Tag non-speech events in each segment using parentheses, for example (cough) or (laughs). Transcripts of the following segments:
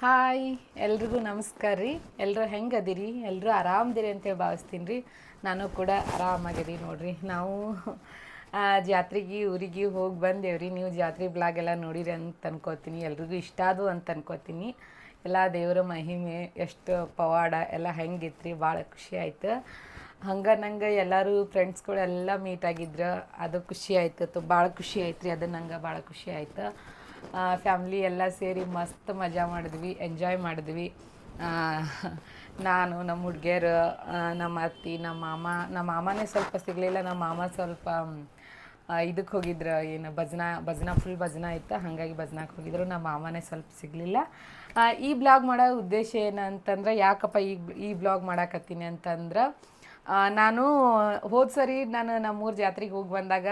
Hi, ಎಲ್ರಿಗೂ ನಮಸ್ಕಾರ ರೀ. ಎಲ್ಲರೂ ಹೆಂಗೆ ಅದೀರಿ? ಎಲ್ಲರೂ ಆರಾಮದಿರಿ ಅಂತೇಳಿ ಭಾವಿಸ್ತೀನಿ ರೀ. ನಾನು ಕೂಡ ಆರಾಮಾಗಿದ್ದೀನಿ ನೋಡಿರಿ. ನಾವು ಜಾತ್ರೆಗೆ, ಊರಿಗೆ ಹೋಗಿ ಬಂದೇವ್ರಿ ನೀವು ಜಾತ್ರೆ ಬ್ಲಾಗ್ ಎಲ್ಲ ನೋಡಿರಿ ಅಂತ ಅನ್ಕೋತೀನಿ. ಎಲ್ರಿಗೂ ಇಷ್ಟ ಅದು ಅಂತ ಅನ್ಕೋತೀನಿ. ಎಲ್ಲ ದೇವರ ಮಹಿಮೆ, ಎಷ್ಟು ಪವಾಡ ಎಲ್ಲ ಹೆಂಗಿತ್ತು ರೀ ಭಾಳ ಖುಷಿ ಆಯ್ತು. ಹಂಗೆ ನಂಗೆ ಎಲ್ಲರೂ ಫ್ರೆಂಡ್ಸ್ಗಳೆಲ್ಲ ಮೀಟ್ ಆಗಿದ್ರು, ಅದು ಖುಷಿ ಆಯ್ತು. ಭಾಳ ಖುಷಿ ಆಯ್ತು ರೀ. ಅದು ನಂಗೆ ಭಾಳ ಖುಷಿ ಆಯ್ತು. ಫ್ಯಾಮ್ಲಿ ಎಲ್ಲ ಸೇರಿ ಮಸ್ತ್ ಮಜಾ ಮಾಡಿದ್ವಿ ಎಂಜಾಯ್ ಮಾಡಿದ್ವಿ. ನಾನು ನಮ್ಮ ಹುಡುಗಿಯರು ನಮ್ಮ ಅತ್ತಿ, ನಮ್ಮ ಮಾಮ, ನಮ್ಮ ಮಾಮನೇ ಸ್ವಲ್ಪ ಸಿಗಲಿಲ್ಲ, ನಮ್ಮ ಮಾಮ ಸ್ವಲ್ಪ ಇದಕ್ಕೆ ಹೋಗಿದ್ರು, ಏನು ಭಜನಾ ಭಜನಾ ಫುಲ್ ಭಜನಾ ಇತ್ತು, ಹಾಗಾಗಿ ಭಜನಾಕ್ಕೆ ಹೋಗಿದ್ರು. ನಮ್ಮ ಮಾಮನೇ ಸ್ವಲ್ಪ ಸಿಗಲಿಲ್ಲ. ಈ ಬ್ಲಾಗ್ ಮಾಡೋ ಉದ್ದೇಶ ಏನಂತಂದ್ರೆ, ಯಾಕಪ್ಪ ಈ ಈ ಬ್ಲಾಗ್ ಮಾಡಾಕತ್ತೀನಿ ಅಂತಂದ್ರೆ ನಾನು ಹೋದ ಸರಿ ನಾನು ನಮ್ಮೂರು ಜಾತ್ರೆಗೆ ಹೋಗಿ ಬಂದಾಗ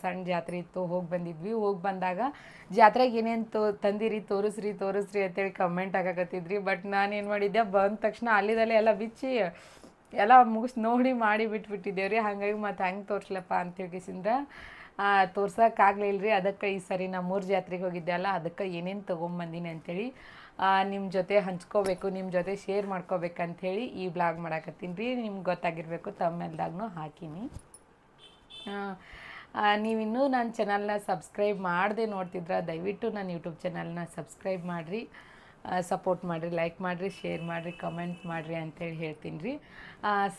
ಸಣ್ಣ ಜಾತ್ರೆ ಇತ್ತು, ಹೋಗಿ ಬಂದಿದ್ವಿ. ಹೋಗಿ ಬಂದಾಗ ಜಾತ್ರೆಗೆ ಏನೇನು ತೋ, ತಂದಿರಿ, ತೋರಿಸ್ರಿ ತೋರಿಸ್ರಿ ಅಂತೇಳಿ ಕಮೆಂಟ್ ಆಗಕತ್ತಿದ್ರಿ ಬಟ್ ನಾನು ಏನು ಮಾಡಿದ್ದೆ, ಬಂದ ತಕ್ಷಣ ಅಲ್ಲಿದಲ್ಲೇ ಎಲ್ಲ ಬಿಚ್ಚಿ ಎಲ್ಲ ಮುಗಿಸಿ ನೋಡಿ ಮಾಡಿ ಬಿಟ್ಬಿಟ್ಟಿದ್ದೇವೆ ರೀ. ಹಾಗಾಗಿ ಮತ್ತು ಹೆಂಗೆ ತೋರಿಸ್ಲಪ್ಪ ಅಂತ ಹೇಳಿಸಿಂದ ತೋರ್ಸೋಕ್ಕಾಗಲಿಲ್ಲ ರೀ ಅದಕ್ಕೆ ಈ ಸರಿ ನಮ್ಮೂರು ಜಾತ್ರೆಗೆ ಹೋಗಿದ್ದೆ ಅಲ್ಲ, ಅದಕ್ಕೆ ಏನೇನು ತೊಗೊಂಬಂದಿನಿ ಅಂತೇಳಿ ನಿಮ್ಮ ಜೊತೆ ಹಂಚ್ಕೋಬೇಕು ನಿಮ್ಮ ಜೊತೆ ಶೇರ್ ಮಾಡ್ಕೋಬೇಕಂಥೇಳಿ ಈ ಬ್ಲಾಗ್ ಮಾಡಾಕತ್ತೀನಿ ರೀ. ನಿಮ್ಗೆ ಗೊತ್ತಾಗಿರಬೇಕು ತಮ್ಮೆಲ್ದಾಗೂ ಹಾಕೀನಿ. ನೀವಿನ್ನೂ ನನ್ನ ಚಾನಲ್ನ ಸಬ್ಸ್ಕ್ರೈಬ್ ಮಾಡದೆ ನೋಡ್ತಿದ್ರೆ, ದಯವಿಟ್ಟು ನನ್ನ ಯೂಟ್ಯೂಬ್ ಚಾನಲ್ನ ಸಬ್ಸ್ಕ್ರೈಬ್ ಮಾಡಿರಿ. ಸಪೋರ್ಟ್ ಮಾಡಿರಿ ಲೈಕ್ ಮಾಡಿರಿ ಶೇರ್ ಮಾಡಿರಿ ಕಮೆಂಟ್ ಮಾಡಿರಿ ಅಂತೇಳಿ ಹೇಳ್ತೀನಿ ರೀ.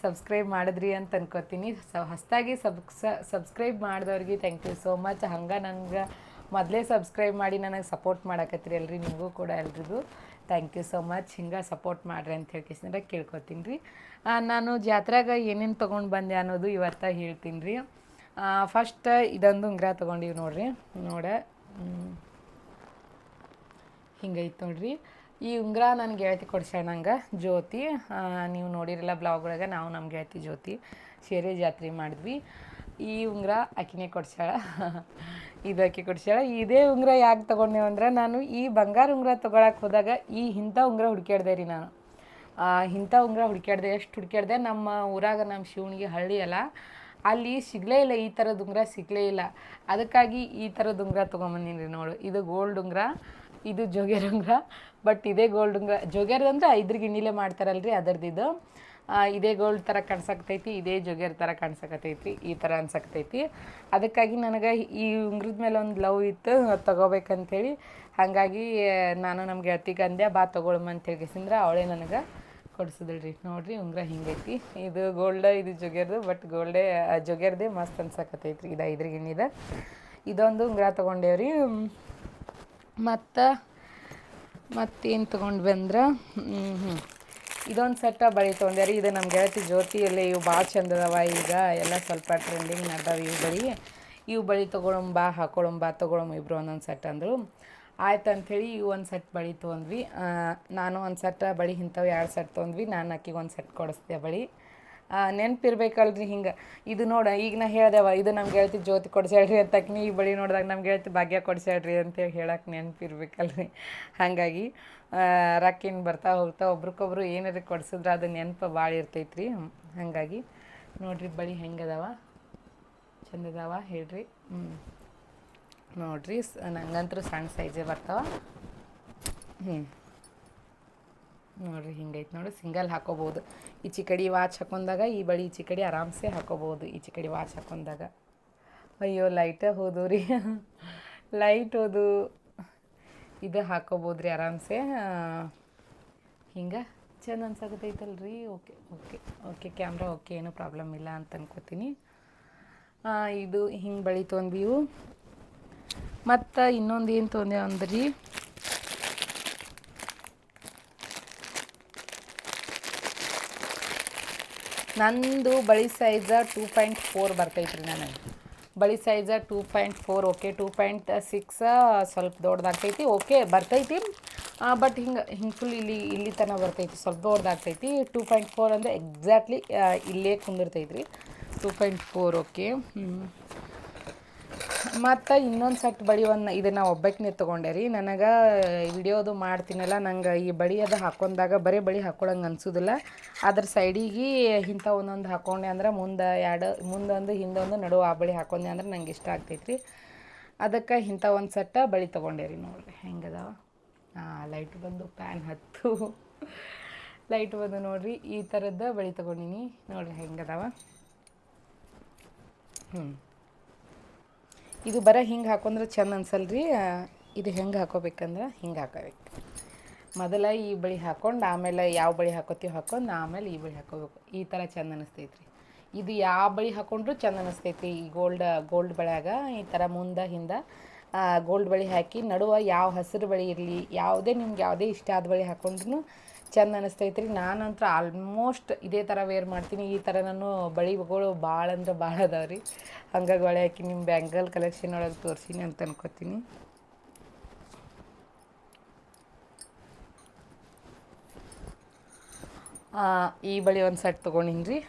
ಸಬ್ಸ್ಕ್ರೈಬ್ ಮಾಡಿದ್ರಿ ಅಂತ ಅನ್ಕೋತೀನಿ. ಸ, ಹೊಸದಾಗಿ ಸಬ್ಸ್ ಸಬ್ಸ್ಕ್ರೈಬ್ ಮಾಡಿದವ್ರಿಗೆ ಥ್ಯಾಂಕ್ ಯು ಸೋ ಮಚ್ ಹಂಗೆ ನಂಗೆ ಮೊದಲೇ ಸಬ್ಸ್ಕ್ರೈಬ್ ಮಾಡಿ ನನಗೆ ಸಪೋರ್ಟ್ ಮಾಡಕತ್ತೀರಿ ಅಲ್ರಿ ನಿಮಗೂ ಕೂಡ ಎಲ್ರಿಗೂ. ಥ್ಯಾಂಕ್ ಯು ಸೊ ಮಚ್ ಹಿಂಗೆ ಸಪೋರ್ಟ್ ಮಾಡಿರಿ ಅಂತ ಹೇಳ್ಕೇಸಿಂದ್ರೆ ಕೇಳ್ಕೊತೀನಿ ರೀ. ನಾನು ಜಾತ್ರೆಗೆ ಏನೇನು ತೊಗೊಂಡು ಬಂದೆ ಅನ್ನೋದು ಇವತ್ತ ಹೇಳ್ತೀನಿ ರೀ. ಫಸ್ಟ್ ಇದೊಂದು ಉಂಗ್ರ ತೊಗೊಂಡಿವಿ ನೋಡ್ರಿ. ನೋಡ. ಹಿಂಗೈತೆ ನೋಡ್ರಿ. ಈ ಉಂಗ್ರ ನನ್ನ ಗೆಳತಿ ಕೊಡ್ಸ್ಯಾಳ ನಂಗೆ ಜ್ಯೋತಿ. ನೀವು ನೋಡಿರಲ್ಲ ಬ್ಲಾಗ್ ಒಳಗೆ ನಾವು ನಮ್ಮ ಗೆಳತಿ ಜ್ಯೋತಿ. ಸೇರೆ ಜಾತ್ರೆ ಮಾಡಿದ್ವಿ. ಈ ಉಂಗುರ ಆಕಿನೇ ಕೊಡ್ಸ್ಯಾಳ. ಇದು ಆಕೆ ಕೊಡ್ಸ್ಯಾಳ. ಇದೇ ಉಂಗುರ ಯಾಕೆ ತಗೊಂಡೆವು ಅಂದ್ರೆ ನಾನು ಈ ಬಂಗಾರ ಉಂಗುರ ತೊಗೊಳಕ್ಕೆ ಹೋದಾಗ ಈ ಇಂಥ ಉಂಗುರ ಹುಡ್ಕ್ಯಾಡ್ದೆ ರೀ ನಾನು. ಇಂಥ ಉಂಗುರ ಹುಡ್ಕ್ಯಾಡ್ದೆ, ಎಷ್ಟು ಹುಡ್ಕ್ಯಾಡ್ದೆ, ನಮ್ಮ ಊರಾಗ ನಮ್ಮ ಶಿವನಿಗೆ ಹಳ್ಳಿ ಅಲ್ಲ. ಅಲ್ಲಿ ಸಿಗಲೇ ಇಲ್ಲ, ಈ ಥರದ ಉಂಗುರ ಸಿಗಲೇ ಇಲ್ಲ. ಅದಕ್ಕಾಗಿ ಈ ಥರದ ಉಂಗುರ ತೊಗೊಂಬಂದಿನಿ ರೀ ನೋಡು. ಇದು ಗೋಲ್ಡ್ ಉಂಗುರ. ಇದು ಜೋಗ್ಯರ ಉಂಗುರ ಬಟ್ ಇದೇ ಗೋಲ್ಡ್ ಉಂಗ್ರ ಅಂದ್ರೆ ಐದ್ರ ಗಿಣ್ಣಿಲೆ ಮಾಡ್ತಾರಲ್ರಿ ಅದರದ್ದು ಇದು. ಗೋಲ್ಡ್ ಥರ ಕಾಣಿಸಕ್ತೈತಿ, ಇದೇ ಜೋಗ್ಯರ ಥರ ಕಾಣಿಸಕತೈತಿ, ಈ ಥರ ಅನ್ಸಕ್ತೈತಿ. ಅದಕ್ಕಾಗಿ ನನಗೆ ಈ ಉಂಗ್ರದ ಮೇಲೆ ಒಂದು ಲವ್ ಇತ್ತು ತಗೋಬೇಕಂತ ಹೇಳಿ ಹಾಗಾಗಿ ನಾನು ನಮ್ಮ ಗೆಳತಿಗೆ ಅಂದೆ ಬಾ ಅಂತ ಹೇಳಿಸಿಂದ್ರೆ ಅವಳೇ ನನಗೆ ಕೊಡಿಸಿದಳ್ರಿ. ನೋಡ್ರಿ ಉಂಗುರ ಹಿಂಗೈತಿ. ಇದು ಗೋಲ್ಡ್ ಇದು ಜೊಗ್ಯರ್ದು ಬಟ್ ಗೋಲ್ಡೇ ಜೊಗ್ಯರ್ದೇ ಮಸ್ತ್ ಅನ್ಸಕತೈತ್ರಿ, ಇದು ಐದ್ರ ಇದೊಂದು ಉಂಗುರ ತೊಗೊಂಡೇವ್ರಿ. ಮತ್ತು, ಮತ್ತೇನು ತೊಗೊಂಡು ಬಂದ್ರೆ? ಇದೊಂದು ಸೆಟ್ಟ ಬಳಿ ತೊಗೊಂಡೆ ರೀ ಇದು ನಮ್ಮ ಗೆಳತಿ ಜ್ಯೋತಿಯಲ್ಲಿ ಇವು ಭಾಳ ಚಂದ ಈಗ ಎಲ್ಲ ಸ್ವಲ್ಪ ಟ್ರೆಂಡಿಂಗ್ ನಡ್ದಾವ ಇವು ಬಳಿ. ಇವು ಬಳಿ ತೊಗೊಳಂಬ ಹಾಕೊಳಂಬ ತೊಗೊಳಂಬ ಇಬ್ಬರು ಒಂದೊಂದು ಸೆಟ್ ಅಂದರು. ಆಯ್ತು ಅಂಥೇಳಿ ಇವು ಒಂದು ಸೆಟ್ ಬಳಿ ತೊಗೊಂಡ್ವಿ. ನಾನು ಒಂದು ಸೆಟ್ ಬಳಿ ಇಂಥವು ಎರಡು ಸೆಟ್ ತೊಗೊಂಡ್ವಿ. ನಾನು ಅಕ್ಕಿಗೆ ಒಂದು ಸೆಟ್ ಕೊಡಿಸ್ದೆ ಬಳಿ. ನೆನಪಿರ್ಬೇಕಲ್ರಿ ಹಿಂಗೆ. ಇದು ನೋಡ, ಈಗ ನಾ ಹೇಳ್ದೆವ ಇದು ನಮ್ಮ ಗೆಳತಿ ಜ್ಯೋತಿ ಕೊಡ್ಸ್ಯಾಳ್ರಿ ಅಂತ ನೀ ಈ ಬಳಿ ನೋಡಿದಾಗ ನಮ್ಮ ಗೆಳತಿ ಭಾಗ್ಯ ಕೊಡ್ಸ್ಯಾಳ್ರಿ ಅಂತೇಳಿ ಹೇಳಕ್ಕೆ ನೆನಪಿರ್ಬೇಕಲ್ರಿ. ಹಾಗಾಗಿ ರಾಕಿನ್ ಬರ್ತಾ ಹೋಗ್ತಾ ಒಬ್ರಿಗೊಬ್ರು ಏನಾರು ಕೊಡ್ಸಿದ್ರೆ ಅದು ನೆನಪು ಭಾಳ ಇರ್ತೈತ್ರಿ. ಹಾಗಾಗಿ, ನೋಡ್ರಿ ಬಳಿ ಹೆಂಗದವ. ಚಂದದವ ಹೇಳ್ರಿ. ಹ್ಞೂ ನೋಡ್ರಿ ನಂಗಂತೂ ಸಣ್ಣ ಸೈಜೇ ಬರ್ತಾವ. ಹ್ಞೂ ನೋಡ್ರಿ ಹಿಂಗೈತೆ ನೋಡಿ ಸಿಂಗಲ್ ಹಾಕೋಬೋದು. ಈ ಚಿಕಡಿ ವಾಚ್ ಹಾಕೊಂಡಾಗ ಈ ಬಳಿ ಈ ಚಿಕಡಿ ಆರಾಮ್ಸೆ ಹಾಕೋಬೋದು, ಈ ಚಿಕಡಿ ವಾಚ್ ಹಾಕೊಂಡಾಗ. ಅಯ್ಯೋ ಲೈಟ ಹೋದು ರೀ. ಲೈಟ್ ಹೋದು. ಇದು ಹಾಕೋಬೋದು ರೀ ಆರಾಮ್ಸೆ ಹಿಂಗೆ ಚಂದ ರೀ okay okay okay camera okay, ಏನೂ ಪ್ರಾಬ್ಲಮ್ ಇಲ್ಲ ಅಂತ ಅನ್ಕೋತೀನಿ. ಇದು ಹಿಂಗೆ ಬಳಿ ತೊಂದೀವು ಮತ್ತು ಇನ್ನೊಂದು ಏನು ತೊಂದೆ ಅಂದ್ರಿ? ನಂದು ಬಳಿ ಸೈಜ ಟೂ ಪಾಯಿಂಟ್ ಫೋರ್ ಬರ್ತೈತ್ರಿ ನನಗೆ ಬಳಿ ಸೈಜ two point four okay two point six ಸ್ವಲ್ಪ ದೊಡ್ಡದಾಗ್ತೈತಿ ಓಕೆ ಬರ್ತೈತಿ. ಬಟ್ ಹಿಂಗೆ ಹಿಂಗೆ ಫುಲ್ ಇಲ್ಲಿ ಇಲ್ಲಿ ತನಕ ಬರ್ತೈತಿ, ಸ್ವಲ್ಪ ದೊಡ್ಡದಾಗ್ತೈತಿ. ಟೂ ಪಾಯಿಂಟ್ ಫೋರ್ ಅಂದರೆ ಎಕ್ಸಾಕ್ಟ್ಲಿ ಇಲ್ಲೇ ಕುಂದಿರ್ತೈತಿ ರೀ ಟೂ ಪಾಯಿಂಟ್ ಫೋರ್ ಓಕೆ ಮತ್ತು ಇನ್ನೊಂದು ಸೆಟ್ ಬಳಿ ಒಂದು ಇದನ್ನು ಒಬ್ಬಕ್ಕೆ ತೊಗೊಂಡೆ ರೀ. ನನಗೆ ವಿಡಿಯೋದು ಮಾಡ್ತೀನಲ್ಲ, ನಂಗೆ ಈ ಬಳಿ ಅದು ಹಾಕೊಂಡಾಗ ಬರೀ ಬಳಿ ಹಾಕೊಳಂಗೆ ಅನ್ಸೋದಿಲ್ಲ. ಅದ್ರ ಸೈಡಿಗೆ ಇಂಥ ಒಂದೊಂದು ಹಾಕೊಂಡೆ ಅಂದ್ರೆ ಮುಂದೆ ಎರಡು, ಮುಂದೊಂದು, ಹಿಂದೊಂದು, ನಡುವೆ ಆ ಬಳಿ ಹಾಕೊಂಡೆ ಅಂದ್ರೆ ನಂಗೆ ಇಷ್ಟ ಆಗ್ತೈತ್ರಿ. ಅದಕ್ಕೆ ಇಂಥ ಒಂದು ಸೆಟ್ಟ ಬಳಿ ತೊಗೊಂಡೆ ರೀ ನೋಡಿರಿ. ಹೆಂಗದಾವ? ಲೈಟ್ ಬಂದು ಪ್ಯಾನ್ ಹತ್ತು. ಲೈಟ್ ಬಂದು ನೋಡಿರಿ, ಈ ಥರದ ಬಳಿ ತೊಗೊಂಡಿನಿ. ನೋಡಿರಿ ಹೆಂಗದಾವ? ಹ್ಞೂ ಇದು ಬರ ಹಿಂಗೆ ಹಾಕೊಂಡ್ರೆ ಚೆಂದ ಅನ್ಸಲ್ರಿ. ಇದು ಹೆಂಗೆ ಹಾಕೋಬೇಕಂದ್ರೆ ಹಿಂಗೆ ಹಾಕೋಬೇಕು. ಮೊದಲ ಈ ಬಳಿ ಹಾಕೊಂಡು, ಆಮೇಲೆ ಯಾವ ಬಳಿ ಹಾಕೋತೀವಿ ಹಾಕೊಂಡು, ಆಮೇಲೆ ಈ ಬಳಿ ಹಾಕೋಬೇಕು. ಈ ಥರ ಚಂದ ಅನಿಸ್ತೈತ್ರಿ. ಇದು ಯಾವ ಬಳಿ ಹಾಕೊಂಡ್ರು ಚೆಂದ ಅನಿಸ್ತೈತಿ ಈ ಗೋಲ್ಡ್ ಗೋಲ್ಡ್ ಬಳ್ಯಾಗ, ಈ ಥರ ಮುಂದೆ, ಹಿಂದೆ ಗೋಲ್ಡ್ ಬಳಿ ಹಾಕಿ, ನಡುವ ಯಾವ ಹಸಿರು ಬಳಿ ಇರಲಿ, ಯಾವುದೇ ನಿಮ್ಗೆ ಯಾವುದೇ ಇಷ್ಟ ಆದ ಬಳಿ ಹಾಕೊಂಡ್ರು ಚಂದ ಅನಿಸ್ತೈತ್ರಿ. ನಾನಂತ್ರ ಆಲ್ಮೋಸ್ಟ್ ಇದೇ ಥರ ವೇರ್ ಮಾಡ್ತೀನಿ. ಈ ಥರ ನಾನು ಬಳಿಗಳು ಭಾಳ ಅಂದ್ರೆ ಭಾಳ ಅದಾವೆ ರೀ ಹಂಗಾಗಿ ಒಳೆ ಹಾಕಿ ನಿಮ್ಮ ಬ್ಯಾಂಗಲ್ ಕಲೆಕ್ಷನ್ ಒಳಗೆ ತೋರಿಸೀನಿ ಅಂತ ಅನ್ಕೋತೀನಿ. ಈ ಬಳಿ ಒಂದು ಸೆಟ್ ತೊಗೊಂಡಿನಿ ರೀ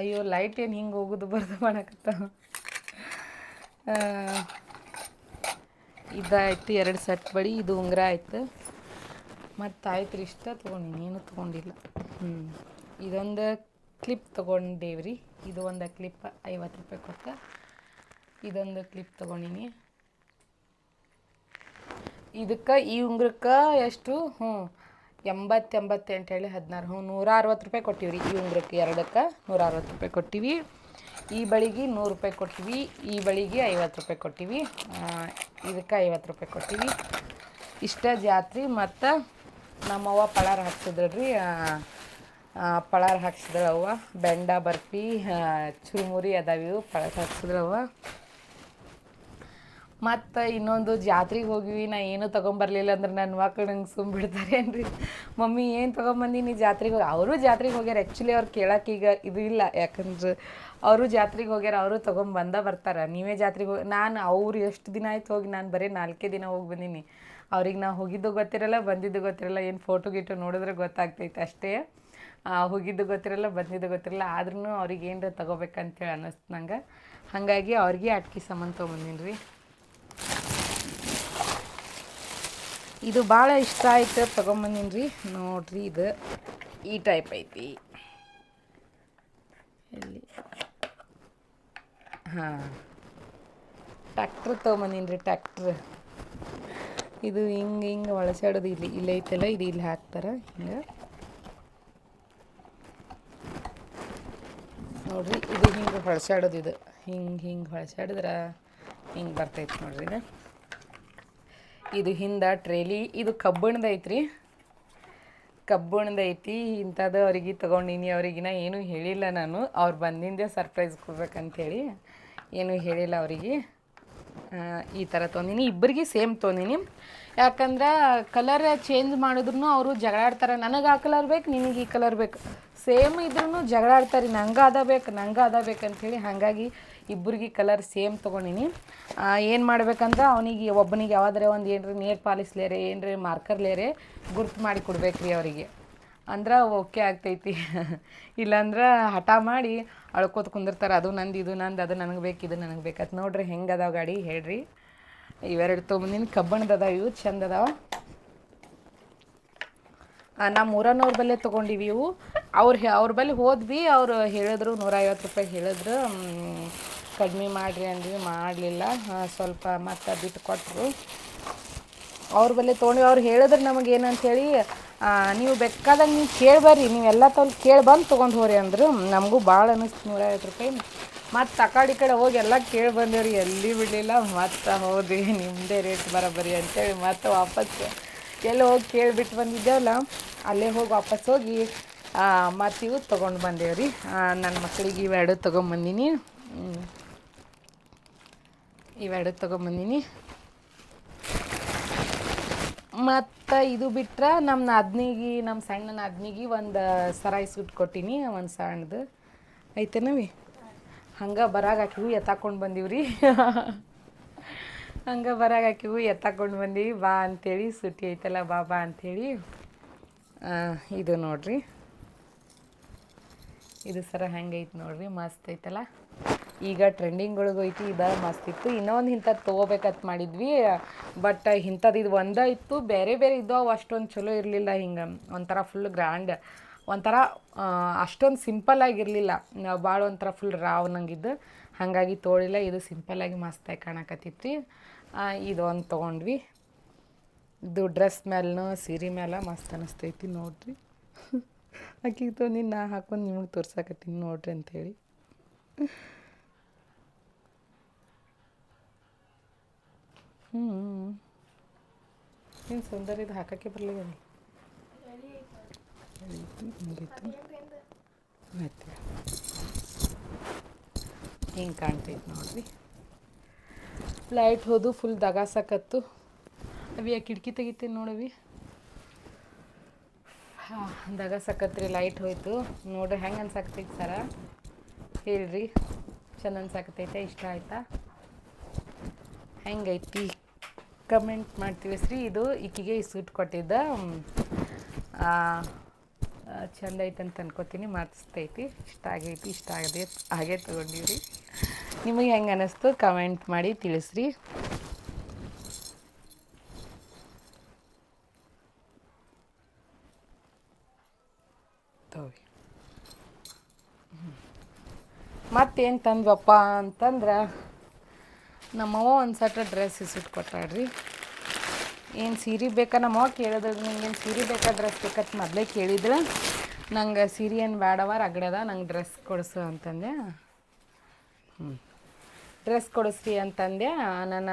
ಅಯ್ಯೋ ಲೈಟ್ ಏನು ಹಿಂಗೆ ಹೋಗೋದು ಬರ್ದು ಮಾಡಕತ್ತ ಇದಾಯ್ತು ಎರಡು ಸೆಟ್ ಬಳಿ ಇದು ಉಂಗುರ ಆಯ್ತು. ಮತ್ತು ಆಯ್ತು ರೀ ಇಷ್ಟ ತೊಗೊಂಡಿನಿ ಏನು ತೊಗೊಂಡಿಲ್ಲ. ಹ್ಞೂ ಇದೊಂದು ಕ್ಲಿಪ್ ತೊಗೊಂಡೇವ್ರಿ. ಇದು ಒಂದು ಕ್ಲಿಪ್ ಐವತ್ತು ರೂಪಾಯಿ ಕೊಟ್ಟ. ಇದೊಂದು ಕ್ಲಿಪ್ ತೊಗೊಂಡೀನಿ. ಇದಕ್ಕೆ ಈ ಉಂಗುರಕ್ಕೆ ಎಷ್ಟು? ಹ್ಞೂ ಎಂಬತ್ತು ಎಂಬತ್ತೆಂಟು ಹೇಳಿ ಹದಿನಾರು. ಹ್ಞೂ ನೂರ ಅರವತ್ತು ರೂಪಾಯಿ ಕೊಟ್ಟಿವಿ ರೀ ಈ ಉಂಗುರಕ್ಕೆ ಎರಡಕ್ಕೆ. ನೂರ ಅರವತ್ತು ರೂಪಾಯಿ ಕೊಟ್ಟಿವಿ. ಈ ಬಳಿಗೆ ನೂರು ರೂಪಾಯಿ ಕೊಟ್ಟಿವಿ. ಈ ಬಳಿಗೆ ಐವತ್ತು ರೂಪಾಯಿ ಕೊಟ್ಟಿವಿ. ಇದಕ್ಕೆ ಐವತ್ತು ರೂಪಾಯಿ ಕೊಟ್ಟಿವಿ. ಇಷ್ಟ ಜಾತ್ರೆ, ಮತ್ತು ನಮ್ಮವ್ವ ಪಳಾರ ಹಾಕ್ಸಿದ್ರಿ ಪಳಾರ ಹಾಕ್ಸಿದ್ರವ್ವ. ಬೆಂಡ ಬರ್ಫಿ ಚುರುಮುರಿ ಚುರುಮುರಿ ಅದಾವಿವು, ಪಳಾರ ಹಾಕ್ಸಿದ್ರು ಅವ್ವ ಮತ್ತು ಇನ್ನೊಂದು ಜಾತ್ರೆಗೆ ಹೋಗಿವಿ, ನಾ ಏನು ತೊಗೊಂಬರ್ಲಿಲ್ಲ ಅಂದ್ರೆ ನನ್ನ ಮಕ್ಳು ನಂಗೆ ಸುಮ್ಮ ಬಿಡ್ತಾರೆ ಏನ್ರಿ? ಮಮ್ಮಿ, ಏನು ತೊಗೊಂಬಂದಿನಿ ಜಾತ್ರೆಗೆ ಹೋಗಿ? ಅವರು ಜಾತ್ರೆಗೆ ಹೋಗ್ಯಾರ. ಆ್ಯಕ್ಚುಲಿ ಅವ್ರು ಕೇಳಕ್ಕೆ ಈಗ ಇದು ಇಲ್ಲ. ಯಾಕಂದ್ರೆ ಅವರು ಜಾತ್ರೆಗೆ ಹೋಗ್ಯಾರ, ಅವರು ತೊಗೊಂಬಂದ ಬರ್ತಾರೆ. ನೀವೇ ಜಾತ್ರೆಗೆ ಹೋಗಿ, ನಾನು ಅವ್ರು ಎಷ್ಟು ದಿನ ಆಯ್ತು ಹೋಗಿ, ನಾನು ಬರೀ ನಾಲ್ಕೇ ದಿನ ಹೋಗಿ ಬಂದೀನಿ. ಅವ್ರಿಗೆ ನಾ ಹೋಗಿದ್ದು ಗೊತ್ತಿರಲ್ಲ, ಬಂದಿದ್ದು ಗೊತ್ತಿರಲ್ಲ, ಏನು ಫೋಟೋ ಗಿಟೋ ನೋಡಿದ್ರೆ ಗೊತ್ತಾಗ್ತೈತೆ ಅಷ್ಟೇ. ಹೋಗಿದ್ದು ಗೊತ್ತಿರಲ್ಲ, ಬಂದಿದ್ದು ಗೊತ್ತಿರಲ್ಲ ಆದ್ರೂ ಅವ್ರಿಗೆ ಏನರ ತೊಗೋಬೇಕಂತೇಳಿ ಅನ್ನಿಸ್ತು ನಂಗೆ. ಹಾಗಾಗಿ ಅವ್ರಿಗೆ ಅಟ್ಕಿ ಸಾಮಾನು ತೊಗೊಂಬಂದಿನಿ ರೀ ಇದು ಭಾಳ ಇಷ್ಟ ಆಯ್ತು ತೊಗೊಂಬಂದಿನಿ ರೀ ನೋಡ್ರಿ ಇದು. ಈ ಟೈಪ್ ಐತಿ. ಇಲ್ಲಿ. ಹಾಂ. ಟ್ಯಾಕ್ಟ್ರ್ ತೊಗೊಂಬಂದಿನಿ ರೀ ಟ್ಯಾಕ್ಟ್ರ್ ಇದು ಹಿಂಗೆ ಹಿಂಗೆ ಒಳಸಾಡೋದು ಇಲ್ಲಿ ಇಲ್ಲಿ ಐತಲ್ಲ, ಇದು ಇಲ್ಲಿ ಹಾಕ್ತಾರೆ, ಹಿಂಗೆ. ನೋಡ್ರಿ, ಇದು ಹಿಂಗೆ ಹೊಳಸಾಡೋದು ಇದು. ಹಿಂಗೆ ಹಿಂಗೆ ಹೊಳಸಾಡಿದ್ರೆ ಹಿಂಗೆ ಬರ್ತೈತೆ ನೋಡ್ರಿ ಇದು. ಇದು ಹಿಂದೆ ಟ್ರೇಲಿ, ಇದು ಕಬ್ಬಣದ ಐತ್ರಿ. ಕಬ್ಬಣದ ಐತಿ ಇಂಥದ್ದು ಅವ್ರಿಗೆ ತೊಗೊಂಡಿನಿ ಅವ್ರಿಗಿನ ಏನೂ ಹೇಳಿಲ್ಲ ನಾನು. ಅವ್ರು ಬಂದಿಂದೆ ಸರ್ಪ್ರೈಸ್ ಕೊಡ್ಬೇಕಂತೇಳಿ ಏನೂ ಹೇಳಿಲ್ಲ ಅವರಿಗೆ. ಈ ಥರ ತೊಂದಿನಿ ಇಬ್ಬರಿಗೆ ಸೇಮ್ ತೊಂದಿನಿ ಯಾಕಂದ್ರೆ ಕಲರ್ ಚೇಂಜ್ ಮಾಡಿದ್ರು ಅವರು ಜಗಳಾಡ್ತಾರೆ. ನನಗೆ ಆ ಕಲರ್ ಬೇಕು, ನಿನಗೆ ಈ ಕಲರ್ ಬೇಕು. ಸೇಮ್ ಇದ್ರೂ ಜಗಳಾಡ್ತಾರೆ. ನಂಗೆ ಅದ ಬೇಕು, ನಂಗೆ ಅದ ಬೇಕು ಅಂಥೇಳಿ ಹಾಗಾಗಿ ಇಬ್ಬರಿಗೆ ಕಲರ್ ಸೇಮ್ ತೊಗೊಂಡಿನಿ. ಏನು ಮಾಡ್ಬೇಕಂದ್ರೆ ಅವನಿಗೆ, ಒಬ್ಬನಿಗೆ ಯಾವ್ದಾರ ಒಂದು ಏನರ ನೇರ್ ಪಾಲಿಸ್ಲೇರೆ ಏನ್ರಿ ಮಾರ್ಕರ್ಲೇರೆ ಗುರ್ತು ಮಾಡಿ ಕೊಡ್ಬೇಕ್ರಿ ಅವರಿಗೆ. ಅಂದ್ರೆ ಓಕೆ ಆಗ್ತೈತಿ. (laughs) ಇಲ್ಲಾಂದ್ರೆ ಹಠ ಮಾಡಿ ಅಳ್ಕೋತ ಕುಂದಿರ್ತಾರೆ. ಅದು ನಂದು, ಇದು ನಂದು, ಅದು ನನಗೆ ಬೇಕು, ಇದು ನನಗೆ ಬೇಕತ್ ನೋಡ್ರಿ ಹೆಂಗೆ ಅದಾವ ಗಾಡಿ ಹೇಳ್ರಿ. ಇವೆರಡು ತೊಗೊಂಬಂದಿನ. ಕಬ್ಬಣದ ಅದಾವ ಇವು, ಚಂದ ಅದಾವ. ನಾ ಮೂರನ್ನೂರ ಬಲ್ಲೆ ತೊಗೊಂಡಿವಿ ಇವು. ಅವ್ರು ಅವ್ರ ಬಲ್ಲಿ ಹೋದ್ವಿ. ಅವ್ರು ಹೇಳಿದ್ರು ನೂರೈವತ್ತು ರೂಪಾಯಿ ಹೇಳಿದ್ರು. ಕಡಿಮೆ ಮಾಡಿರಿ ಅಂದ್ವಿ, ಮಾಡಲಿಲ್ಲ. ಸ್ವಲ್ಪ ಮತ್ತೆ ಬಿಟ್ಟು ಕೊಟ್ಟರು ಅವ್ರ ಬಲ್ಲಿ ತೊಗೊಂಡು ಅವ್ರು ಹೇಳಿದ್ರೆ ನಮಗೆ ಏನಂಥೇಳಿ ನೀವು ಬೇಕಾದಾಗ ನೀವು ಕೇಳಬರ್ರಿ. ನೀವೆಲ್ಲ ತೊಗೊಂಡು ಕೇಳಿ ಬಂದು ತೊಗೊಂಡು ಹೋರಿ ಅಂದರು. ನಮಗೂ ಭಾಳ ಅನ್ನಿಸ್ತು ನೂರೈವತ್ತು ರೂಪಾಯಿ. ಮತ್ತು ಆ ಕಡೆ ಹೋಗಿ ಎಲ್ಲ ಕೇಳಿ ಬಂದೇವ್ರಿ. ಎಲ್ಲಿ ಬಿಡಲಿಲ್ಲ. ಮತ್ತೆ ಹೋದ್ವಿ ನಿಮ್ಮದೇ ರೇಟ್ ಬರೋಬ್ಬರಿ ಅಂತೇಳಿ ಮತ್ತೆ ವಾಪಸ್ ಎಲ್ಲಿ ಹೋಗಿ ಕೇಳಿಬಿಟ್ಟು ಬಂದಿದ್ದೇವಲ್ಲ, ಅಲ್ಲೇ ಹೋಗಿ ವಾಪಸ್ ಹೋಗಿ ಮತ್ತು ಇವು ತೊಗೊಂಡು ಬಂದೇವ್ರಿ. ನನ್ನ ಮಕ್ಕಳಿಗೆ ಇವೆರಡು ತೊಗೊಂಬಂದಿನಿ. ಇವೆರಡು ತೊಗೊಂಬಂದಿನಿ. ಮತ್ತು ಇದು ಬಿಟ್ರೆ ನಮ್ಮ ನಾದ್ನಿಗೆ ನಮ್ಮ ಸಣ್ಣ ನಾದ್ನಿಗೆ ಒಂದು ಸರಾಯಿ ಸುಟ್ಟು ಕೊಟ್ಟಿನಿ, ಒಂದು ಸಣ್ಣದು. ಐತೆನವಿ ಹಂಗೆ ಬರಾಗ ಹಾಕಿವು ಎತ್ತಾಕೊಂಡು ಬಂದೀವ್ರಿ. ಹಂಗೆ ಬರಾಗ ಹಾಕಿವು ಎತ್ತಾಕೊಂಡು ಬಂದೀವಿ. ಬಾ ಅಂಥೇಳಿ ಸುಟ್ಟಿ ಐತಲ್ಲ, ಬಾ ಬಾ ಅಂಥೇಳಿ ಇದು ನೋಡ್ರಿ. ಇದು ಸರ ಹೆಂಗೈತೆ ನೋಡ್ರಿ, ಮಸ್ತ್ ಐತಲ್ಲ. ಈಗ ಟ್ರೆಂಡಿಂಗ್ ಒಳಗೆ ಐತಿ, ಇದು ಮಸ್ತ್ ಇತ್ತು. ಇನ್ನೊಂದು ಇಂಥದ್ದು ತೊಗೋಬೇಕಂತ ಮಾಡಿದ್ವಿ. ಬಟ್ ಇಂಥದ್ದು ಇದು ಒಂದೇ ಇತ್ತು ಬೇರೆ ಬೇರೆ ಇದ್ದವು ಅಷ್ಟೊಂದು ಚಲೋ ಇರಲಿಲ್ಲ ಹಿಂಗೆ. ಒಂಥರ ಫುಲ್ ಗ್ರ್ಯಾಂಡ್ ಒಂಥರ ಅಷ್ಟೊಂದು ಸಿಂಪಲ್ ಆಗಿರಲಿಲ್ಲ. ಭಾಳ ಒಂಥರ ಫುಲ್ ರಾವ್ ನಂಗಿದ್ದು ಹಾಗಾಗಿ ತೋಳಿಲ್ಲ, ಇದು ಸಿಂಪಲ್ಲಾಗಿ ಮಸ್ತಾಗಿ ಕಾಣಕತ್ತಿತ್ತು ರೀ ಇದೊಂದು ತೊಗೊಂಡ್ವಿ. ಇದು ಡ್ರೆಸ್ ಮೇಲೂ ಸೀರೆ ಮೇಲೆ ಮಸ್ತ್ ಅನಿಸ್ತೈತಿ ನೋಡ್ರಿ. (laughs) ಆಕಿಗೆ ತೊಗೊಂಡು ನಾ ಹಾಕೊಂಡು ನಿಮಗೆ ತೋರ್ಸಕತ್ತೀನಿ ನೋಡ್ರಿ ಅಂಥೇಳಿ ಹ್ಞೂ ಏನು ಸೌಂದರ್ಯ ಇದು ಹಾಕೋಕ್ಕೆ ಬರಲಿಲ್ಲ ಹಿಂಗಿತ್ತು ಮತ್ತೆ? ಹಿಂಗೆ ಕಾಣ್ತೈತೆ ನೋಡ್ರಿ. ಲೈಟ್ ಹೋದು ಫುಲ್ ದಗಾಸಕತ್ತು ಅವಿ, ಆ ಕಿಟಕಿ ತೆಗಿತೀನಿ ನೋಡವಿ ಹಾಂ ದಗಾಸಕತ್ರಿ ಲೈಟ್ ಹೋಯ್ತು. ನೋಡ್ರಿ ಹೆಂಗೆ ಅನ್ಸಾಕ್ತೈತೆ ಸರ? ಹೇಳ್ರಿ. ಚೆಂದ ಅನ್ಸಾಕತೈತೆ, ಇಷ್ಟ ಆಯ್ತಾ? ಹೆಂಗೈತಿ? ಕಮೆಂಟ್ ಮಾಡ್ತೀವಿ ಶ್ರೀ, ಇದು ಈಕಿಗೆ ಈ ಸೂಟ್ ಕೊಟ್ಟಿದ್ದ ಚಂದ ಐತೆ ಅಂತ ಅನ್ಕೋತೀನಿ ಮಾಡಿಸ್ತೈತಿ ಇಷ್ಟ ಆಗೈತಿ, ಇಷ್ಟ ಆಗದೆ, ಹಾಗೆ ತೊಗೊಂಡಿವ್ರಿ. ನಿಮಗೆ ಹೆಂಗೆ ಅನ್ನಿಸ್ತು ಕಮೆಂಟ್ ಮಾಡಿ ತಿಳಿಸ್ರಿ. ಮತ್ತೇನು ತಂದ್ವಪ್ಪ ಅಂತಂದ್ರೆ ನಮ್ಮವ್ವ ಒಂದು ಸಟ ಡ್ರೆಸ್ ಇಸಿಟ್ಟು ಕೊಟ್ಟಾಡ್ರಿ ಏನು ಸೀರೆ ಬೇಕಾ ನಮ್ಮವ್ವ ಕೇಳಿದ್ರೆ ಏನು ಸೀರೆ ಬೇಕಾ ಡ್ರೆಸ್ ಬೇಕಂತ ಮೊದಲೇ ಕೇಳಿದ್ರೆ ನಂಗೆ ಸೀರೆ ಏನು ಬೇಡವ ರಗಡದ ನಂಗೆ ಡ್ರೆಸ್ ಕೊಡಿಸು ಅಂತಂದೆ. ಹ್ಞೂ ಡ್ರೆಸ್ ಕೊಡಿಸ್ರಿ ಅಂತಂದೆ, ನನ್ನ,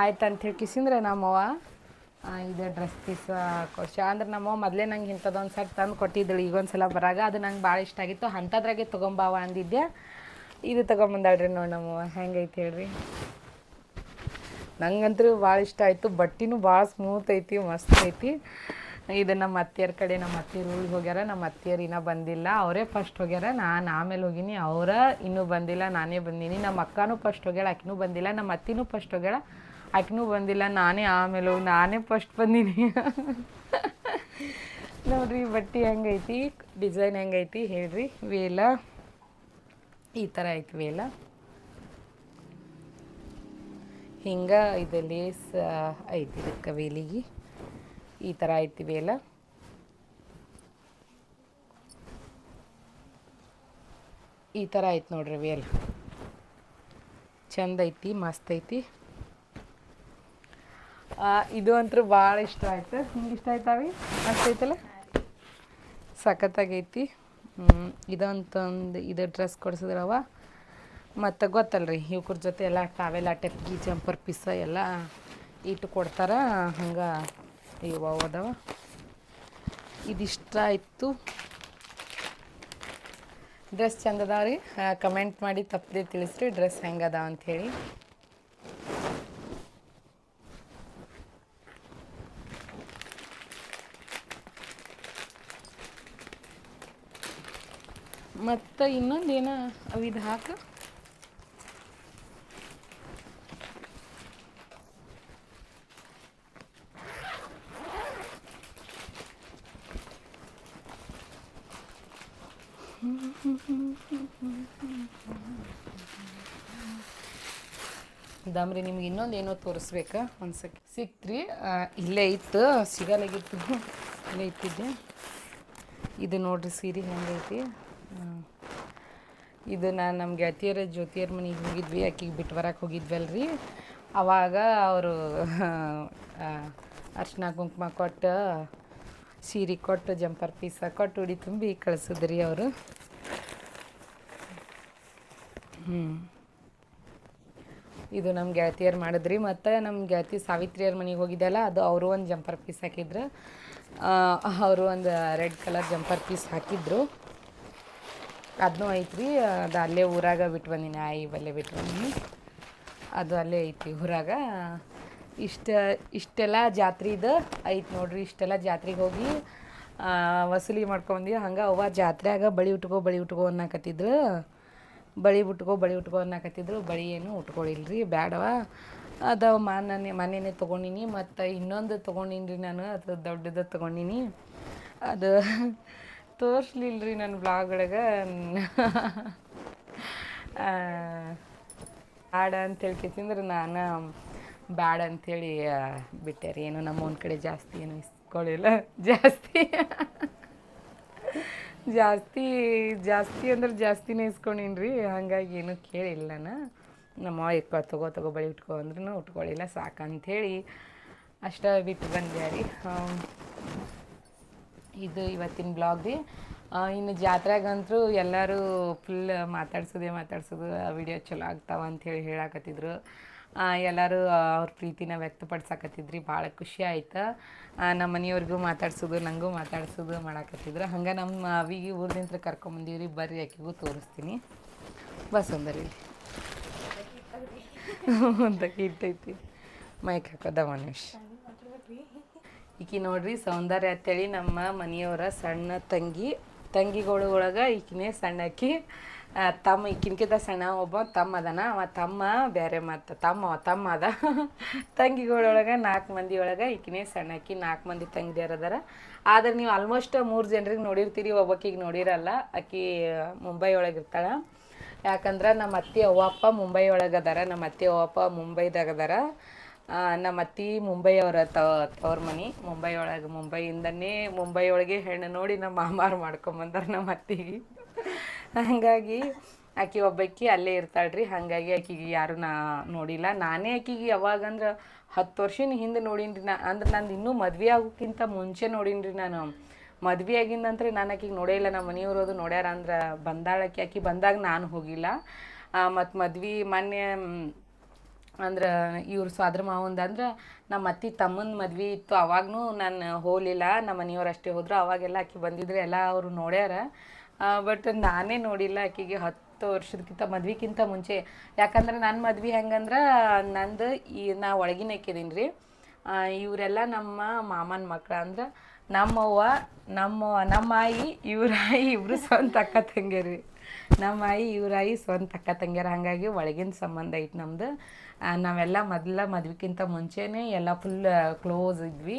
ಆಯ್ತು ಅಂತ ಹೇಳಿ ಕಿಸಿಂದ್ರೆ ನಮ್ಮವ್ವ ಇದು ಡ್ರೆಸ್ ಪೀಸ್ ಕೊಡ್ಸ. ಅಂದ್ರೆ ನಮ್ಮವ್ವ ಮೊದಲೇ ನಂಗೆ ಇಂಥದ್ದೊಂದು ಸೆಟ್ ತಂದು ಕೊಟ್ಟಿದ್ದಳು ಈಗೊಂದು ಸಲ ಬರಾಗ. ಅದು ನಂಗೆ ಭಾಳ ಇಷ್ಟ ಆಗಿತ್ತು. ಅಂಥದ್ರಾಗೆ ತೊಗೊಂಬಾವ ಅಂದಿದ್ದೆ. ಇದು ತಗೊಂಬಂದಾಳ್ರಿ ನೋಡಿ ನಮ್ಮವ್ವ ಹೆಂಗೈತೆ ಹೇಳ್ರಿ. ನಂಗಂತೂ ಭಾಳ ಇಷ್ಟ ಆಯಿತು, ಬಟ್ಟಿನೂ ಭಾಳ ಸ್ಮೂತ್ ಐತಿ, ಮಸ್ತ್ ಐತಿ. ಇದು ನಮ್ಮ ಅತ್ತೆಯರ ಕಡೆ, ನಮ್ಮ ಅತ್ತೆಯರು ಊರಿಗೆ ಹೋಗ್ಯಾರ, ನಮ್ಮ ಅತ್ತೆಯರು ಇನ್ನೂ ಬಂದಿಲ್ಲ. ಅವರೇ ಫಸ್ಟ್ ಹೋಗ್ಯಾರ, ನಾನು ಆಮೇಲೆ ಹೋಗಿನಿ. ಅವರ ಇನ್ನೂ ಬಂದಿಲ್ಲ, ನಾನೇ ಬಂದೀನಿ. ನಮ್ಮ ಅಕ್ಕನೂ ಫಸ್ಟ್ ಹೋಗ್ಯಾಳ, ಆಕಿನೂ ಬಂದಿಲ್ಲ, ನಮ್ಮ ಅತ್ತಿನೂ ಫಸ್ಟ್ ಹೋಗ್ಯಾಳ, ಆಕಿನೂ ಬಂದಿಲ್ಲ, ನಾನೇ ಆಮೇಲೆ ಹೋಗಿ, ನಾನೇ ಫಸ್ಟ್ ಬಂದೀನಿ. ನೋಡ್ರಿ ಬಟ್ಟೆ ಹೆಂಗೈತಿ ಡಿಸೈನ್ ಹೆಂಗೈತಿ ಹೇಳ್ರಿ ವೇಲ ಈ ಥರ ಆಯ್ತವಿ ಎಲ್ಲ ಹಿಂಗೆ ಇದು ಲೇಸ್ ಐತಿ ಇದಕ್ಕೆ ಈ ಥರ ಐತಿ ಎಲ್ಲ ಈ ಥರ ಆಯ್ತು ನೋಡ್ರಿ ವೇಲ್ ಚಂದ ಐತಿ, ಮಸ್ತ್ ಐತಿ. ಇದು ಅಂತೂ ಭಾಳ ಇಷ್ಟ ಆಯ್ತು. ಹಿಂಗೆ ಇಷ್ಟ ಆಯ್ತಾವಿ ಮಸ್ತ್ ಐತಲ್ಲ? ಸಖತ್ತಾಗೈತಿ. ಹ್ಮ್, ಇದೊಂದೊಂದು ಇದು ಡ್ರೆಸ್ ಕೊಡ್ಸಿದ್ರವ? ಮತ್ತು ಗೊತ್ತಲ್ರಿ ಇವ್ರ ಜೊತೆ ಎಲ್ಲ ಟಾವೆಲ್ಲ ಟೆಪ್ಗಿ ಜಂಪರ್ ಪೀಸ ಎಲ್ಲ ಇಟ್ಟು ಕೊಡ್ತಾರ ಹಂಗೆ ಇವ ಅದಾವ. ಇದಿಷ್ಟ ಆಯಿತು. ಡ್ರೆಸ್ ಚಂದ ರೀ ಕಮೆಂಟ್ ಮಾಡಿ ತಪ್ಪದೆ ತಿಳಿಸ್ರಿ ಡ್ರೆಸ್ ಹೆಂಗೆ ಅದಾವ ಅಂಥೇಳಿ ಮತ್ತು ಇನ್ನೊಂದು ಏನ ಅವಿದು ಹಾಕ? ದಾಮ್ರಿ, ನಿಮ್ಗೆ ಇನ್ನೊಂದು ಏನೋ ತೋರಿಸ್ಬೇಕಾ? ಸೆಕ್ ಸಿಕ್ತ್ರಿ. ಇಲ್ಲೇ ಇತ್ತು. ಸಿಗಲಾಗಿತ್ತು. ಇಲ್ಲೇ ಇತ್ತಿದ್ದೆ ಇದು ನೋಡ್ರಿ ಸೀರೆ ಹೆಂಗೈತಿ. ಇದು ನಾನು ನಮ್ಮ ಗೆಳತಿಯರ ಜ್ಯೋತಿಯರ ಮನೆಗೆ ಹೋಗಿದ್ವಿ, ಆಕಿಗೆ ಬಿಟ್ಟು ಬರಕ್ಕೆ ಹೋಗಿದ್ವಲ್ರಿ. ಅವಾಗ ಅವರು ಅರ್ಶಿನ ಕುಂಕುಮ ಕೊಟ್ಟು, ಸೀರೆ ಕೊಟ್ಟು, ಜಂಪರ್ ಪೀಸ ಕೊಟ್ಟು ಉಡಿ ತುಂಬಿ ಕಳಿಸಿದ್ರಿ ಅವರು. ಹ್ಞೂ ಇದು ನಮ್ಮ ಗೆಳತಿಯರು ಮಾಡಿದ್ರಿ, ಮತ್ತು ನಮ್ಮ ಗೆಳತಿ ಸಾವಿತ್ರಿಯರ ಮನೆಗೆ ಹೋಗಿದ್ದೆಲ್ಲ ಅದು ಅವರು ಒಂದು ಜಂಪರ್ ಪೀಸ್ ಹಾಕಿದ್ರು. ಅವರು ಒಂದು ರೆಡ್ ಕಲರ್ ಜಂಪರ್ ಪೀಸ್ ಹಾಕಿದ್ರು. ಅದನ್ನೂ ಐತ್ರಿ, ಅದು ಅಲ್ಲೇ ಊರಾಗ ಬಿಟ್ಟು ಬಂದೀನಿ ಆಯಿ ಬಲ್ಲೆ ಬಿಟ್ಟು ಬಂದೀನಿ. ಅದು ಅಲ್ಲೇ ಐತಿ ಊರಾಗ. ಇಷ್ಟ, ಇಷ್ಟೆಲ್ಲ ಜಾತ್ರೆದು ಐತಿ ನೋಡ್ರಿ, ಇಷ್ಟೆಲ್ಲ ಜಾತ್ರೆಗೆ ಹೋಗಿ ವಸೂಲಿ ಮಾಡ್ಕೊಂಡಿ ಹಂಗೆ ಅವ್ವ ಜಾತ್ರೆಯಾಗ ಬಳಿ ಉಟ್ಕೋ ಬಳಿ ಉಟ್ಕೋ ಅನ್ನಕತ್ತಿದ್ರು. ಬಳಿ ಉಟ್ಕೋ ಬಳಿ ಉಟ್ಕೋ ಅನ್ನಕತ್ತಿದ್ರು. ಬಳಿ ಏನು ರೀ ಬ್ಯಾಡವ ಅದು ಮಾನೇ ಮನೆಯೇ ತೊಗೊಂಡಿನಿ, ಮತ್ತು ಇನ್ನೊಂದು ತೊಗೊಂಡಿನಿ ನಾನು, ಅದು ದೊಡ್ಡದು ತೊಗೊಂಡಿನಿ. ಅದು ತೋರಿಸ್ಲಿಲ್ಲ ರೀ ನನ್ನ ಬ್ಲಾಗ್ ಒಳಗೆ ಬ್ಯಾಡ ಅಂತ ಕೇಸಿಂದ್ರೆ ನಾನು ಬ್ಯಾಡ ಅಂಥೇಳಿ ಬಿಟ್ಟೆ ರೀ. ಏನು ನಮ್ಮ ಒಂದು ಕಡೆ ಜಾಸ್ತಿ ಏನು ಇಸ್ಕೊಳ್ಳಿಲ್ಲ ಜಾಸ್ತಿ. ಜಾಸ್ತಿ ಜಾಸ್ತಿ ಅಂದ್ರೆ ಜಾಸ್ತಿನೇ ಇಸ್ಕೊಂಡಿನಿ ರೀ. ಹಾಗಾಗಿ ಏನು ಕೇಳಿಲ್ಲ ನಾನು. ನಮ್ಮ ಇಟ್ಕೊ, ತಗೋ ತಗೋ, ಬಳಿ ಉಟ್ಕೊ ಅಂದ್ರೂ ಉಟ್ಕೊಳ್ಳಿಲ್ಲ ಸಾಕಂಥೇಳಿ ಅಷ್ಟ ಬಿಟ್ಟು ಬಂದೆ ರೀ. ಇದು ಇವತ್ತಿನ ಬ್ಲಾಗ್ ರೀ ಇನ್ನು ಜಾತ್ರೆಗಂತೂ ಎಲ್ಲರೂ ಫುಲ್ ಮಾತಾಡ್ಸೋದೇ ಮಾತಾಡ್ಸೋದು ವಿಡಿಯೋ ಚಲೋ ಆಗ್ತಾವ ಅಂಥೇಳಿ ಹೇಳಾಕತ್ತಿದ್ರು. ಎಲ್ಲರೂ ಅವ್ರ ಪ್ರೀತಿನ ವ್ಯಕ್ತಪಡಿಸಕತ್ತಿದ್ರಿ. ಭಾಳ ಖುಷಿ ಆಯ್ತು. ನಮ್ಮ ಮನೆಯವ್ರಿಗೂ ಮಾತಾಡ್ಸೋದು ನನಗೂ ಮಾತಾಡ್ಸೋದು ಮಾಡಾಕತ್ತಿದ್ರು. ಹಂಗೆ ನಮ್ಮ ಅವಿಗೆ ಊರ್ಲಿಂತ್ರ ಕರ್ಕೊಂಬಂದೀವ್ರಿ ಬರ್ರಿ ಆಕೆಗೂ ತೋರಿಸ್ತೀನಿ. ಬಸ್ ಒಂದರಿ ಒಂದಕ್ಕೆ (laughs) ಇಟ್ಟೈತಿ ಮೈಕ್ ಹಾಕೋದ ನಿಮಿಷ ಈಕಿ ನೋಡ್ರಿ ಸೌಂದರ್ಯ ಅಂತೇಳಿ ನಮ್ಮ ಮನೆಯವರ ಸಣ್ಣ ತಂಗಿ. ತಂಗಿಗಳು ಒಳಗೆ ಈಕಿನೇ ಸಣ್ಣಕ್ಕಿ ತಮ್ಮ ಈಕಿನ್ಕಿಂತ ಸಣ್ಣ ಒಬ್ಬ, ತಮ್ಮ ಅದನ. ಅವ ತಮ್ಮ ಬೇರೆ ಮತ್ತು ತಮ್ಮ ತಮ್ಮ ಅದ. ತಂಗಿಗಳೊಳಗೆ ನಾಲ್ಕು ಮಂದಿ ಒಳಗೆ ಈಕಿನೇ ಸಣ್ಣಕ್ಕಿ ನಾಲ್ಕು ಮಂದಿ ತಂಗಿದ್ಯಾರದಾರ ಆದ್ರೆ ನೀವು ಆಲ್ಮೋಸ್ಟ್ ಮೂರು ಜನರಿಗೆ ನೋಡಿರ್ತೀರಿ ಒಬ್ಬಕ್ಕಿಗೆ ನೋಡಿರಲ್ಲ. ಆಕಿ ಮುಂಬೈ ಒಳಗೆ ಇರ್ತಾಳೆ. ಯಾಕಂದ್ರೆ ನಮ್ಮ ಅತ್ತೆ ಅವ್ವಪ್ಪ ಮುಂಬೈ ಒಳಗೆ ಅದಾರ. ನಮ್ಮ ಅತ್ತೆ ಅವ್ವಪ್ಪ ಮುಂಬೈದಾಗ ಅದಾರ. ನಮ್ಮ ಅತ್ತಿ ಮುಂಬೈಯವರ ತವ್ರ ಮನೆ. ಮುಂಬೈ ಒಳಗೆ, ಮುಂಬೈಯಿಂದನೇ ಮುಂಬೈ ಒಳಗೆ ಹೆಣ್ಣು ನೋಡಿ ನಮ್ಮ ಮಾಮಾರು ಮಾಡ್ಕೊಂಬಂದಾರ ನಮ್ಮ ಅತ್ತಿಗೆ ಹಾಗಾಗಿ ಆಕಿ ಒಬ್ಬಾಕಿ ಅಲ್ಲೇ ಇರ್ತಾಳ್ರಿ. ಹಾಗಾಗಿ ಆಕಿಗೆ ಯಾರು ನಾ ನೋಡಿಲ್ಲ. ನಾನೇ ಆಕಿಗೆ ಯಾವಾಗಂದ್ರೆ ಹತ್ತು ವರ್ಷನ ಹಿಂದೆ ನೋಡೀನಿ ನಾ. ಅಂದ್ರೆ ನಂದು ಇನ್ನೂ ಮದುವೆ ಆಗೋಕ್ಕಿಂತ ಮುಂಚೆ ನೋಡೀನಿ ರೀ ನಾನು. ಮದ್ವೆ ಆಗಿಂದಂದ್ರೆ ನಾನು ಆಕಿಗೆ ನೋಡೇ ಇಲ್ಲ. ನಮ್ಮ ಮನೆಯವರು ಅದು ನೋಡ್ಯಾರ ಅಂದ್ರೆ ಬಂದಾಳಕ್ಕೆ ಆಕಿ. ಬಂದಾಗ ನಾನು ಹೋಗಿಲ್ಲ. ಮತ್ತು ಮದ್ವೆ ಮೊನ್ನೆ ಅಂದ್ರೆ ಇವ್ರ ಸ್ವಾದ್ರ ಮಾವಂದ ಅಂದ್ರೆ ನಮ್ಮ ಅತ್ತಿ ತಮ್ಮನ ಮದ್ವೆ ಇತ್ತು ಅವಾಗೂ ನಾನು ಹೋಲಿಲ್ಲ ನಮ್ಮ ಮನೆಯವ್ರು ಅಷ್ಟೇ ಹೋದ್ರು, ಅವಾಗೆಲ್ಲ ಆಕಿ ಬಂದಿದ್ರೆ ಎಲ್ಲ ಅವರು ನೋಡ್ಯಾರ. ಬಟ್ ನಾನೇ ನೋಡಿಲ್ಲ ಆಕಿಗೆ ಹತ್ತು ವರ್ಷದಕ್ಕಿಂತ ಮದ್ವಿಕ್ಕಿಂತ ಮುಂಚೆ. ಯಾಕಂದ್ರೆ ನನ್ನ ಮದ್ವೆ ಹೆಂಗಂದ್ರೆ ನಂದು ಈ, ನಾ ಒಳಗಿನ ಹಾಕಿದೀನಿ ರೀ ಇವರೆಲ್ಲ ನಮ್ಮ ಮಾಮನ ಮಕ್ಳು ಅಂದ್ರೆ ನಮ್ಮವ್ವ ನಮ್ಮ ನಮ್ಮ ಆಯಿ, ಇವ್ರ ಆಯಿ ಸ್ವಂತ ಅಕ್ಕ ತಂಗಿಯರಿ. ನಮ್ಮ ಆಯಿ, ಇವ್ರ ಸ್ವಂತ ಅಕ್ಕ ತಂಗ್ಯಾರ, ಹಾಗಾಗಿ ಒಳಗಿನ ಸಂಬಂಧ ಐತೆ ನಮ್ದು. ನಾವೆಲ್ಲ ಮೊದಲ ಮದ್ವೆಗಿಂತ ಮುಂಚೆನೇ ಎಲ್ಲ ಫುಲ್ ಕ್ಲೋಸ್ ಇದ್ವಿ.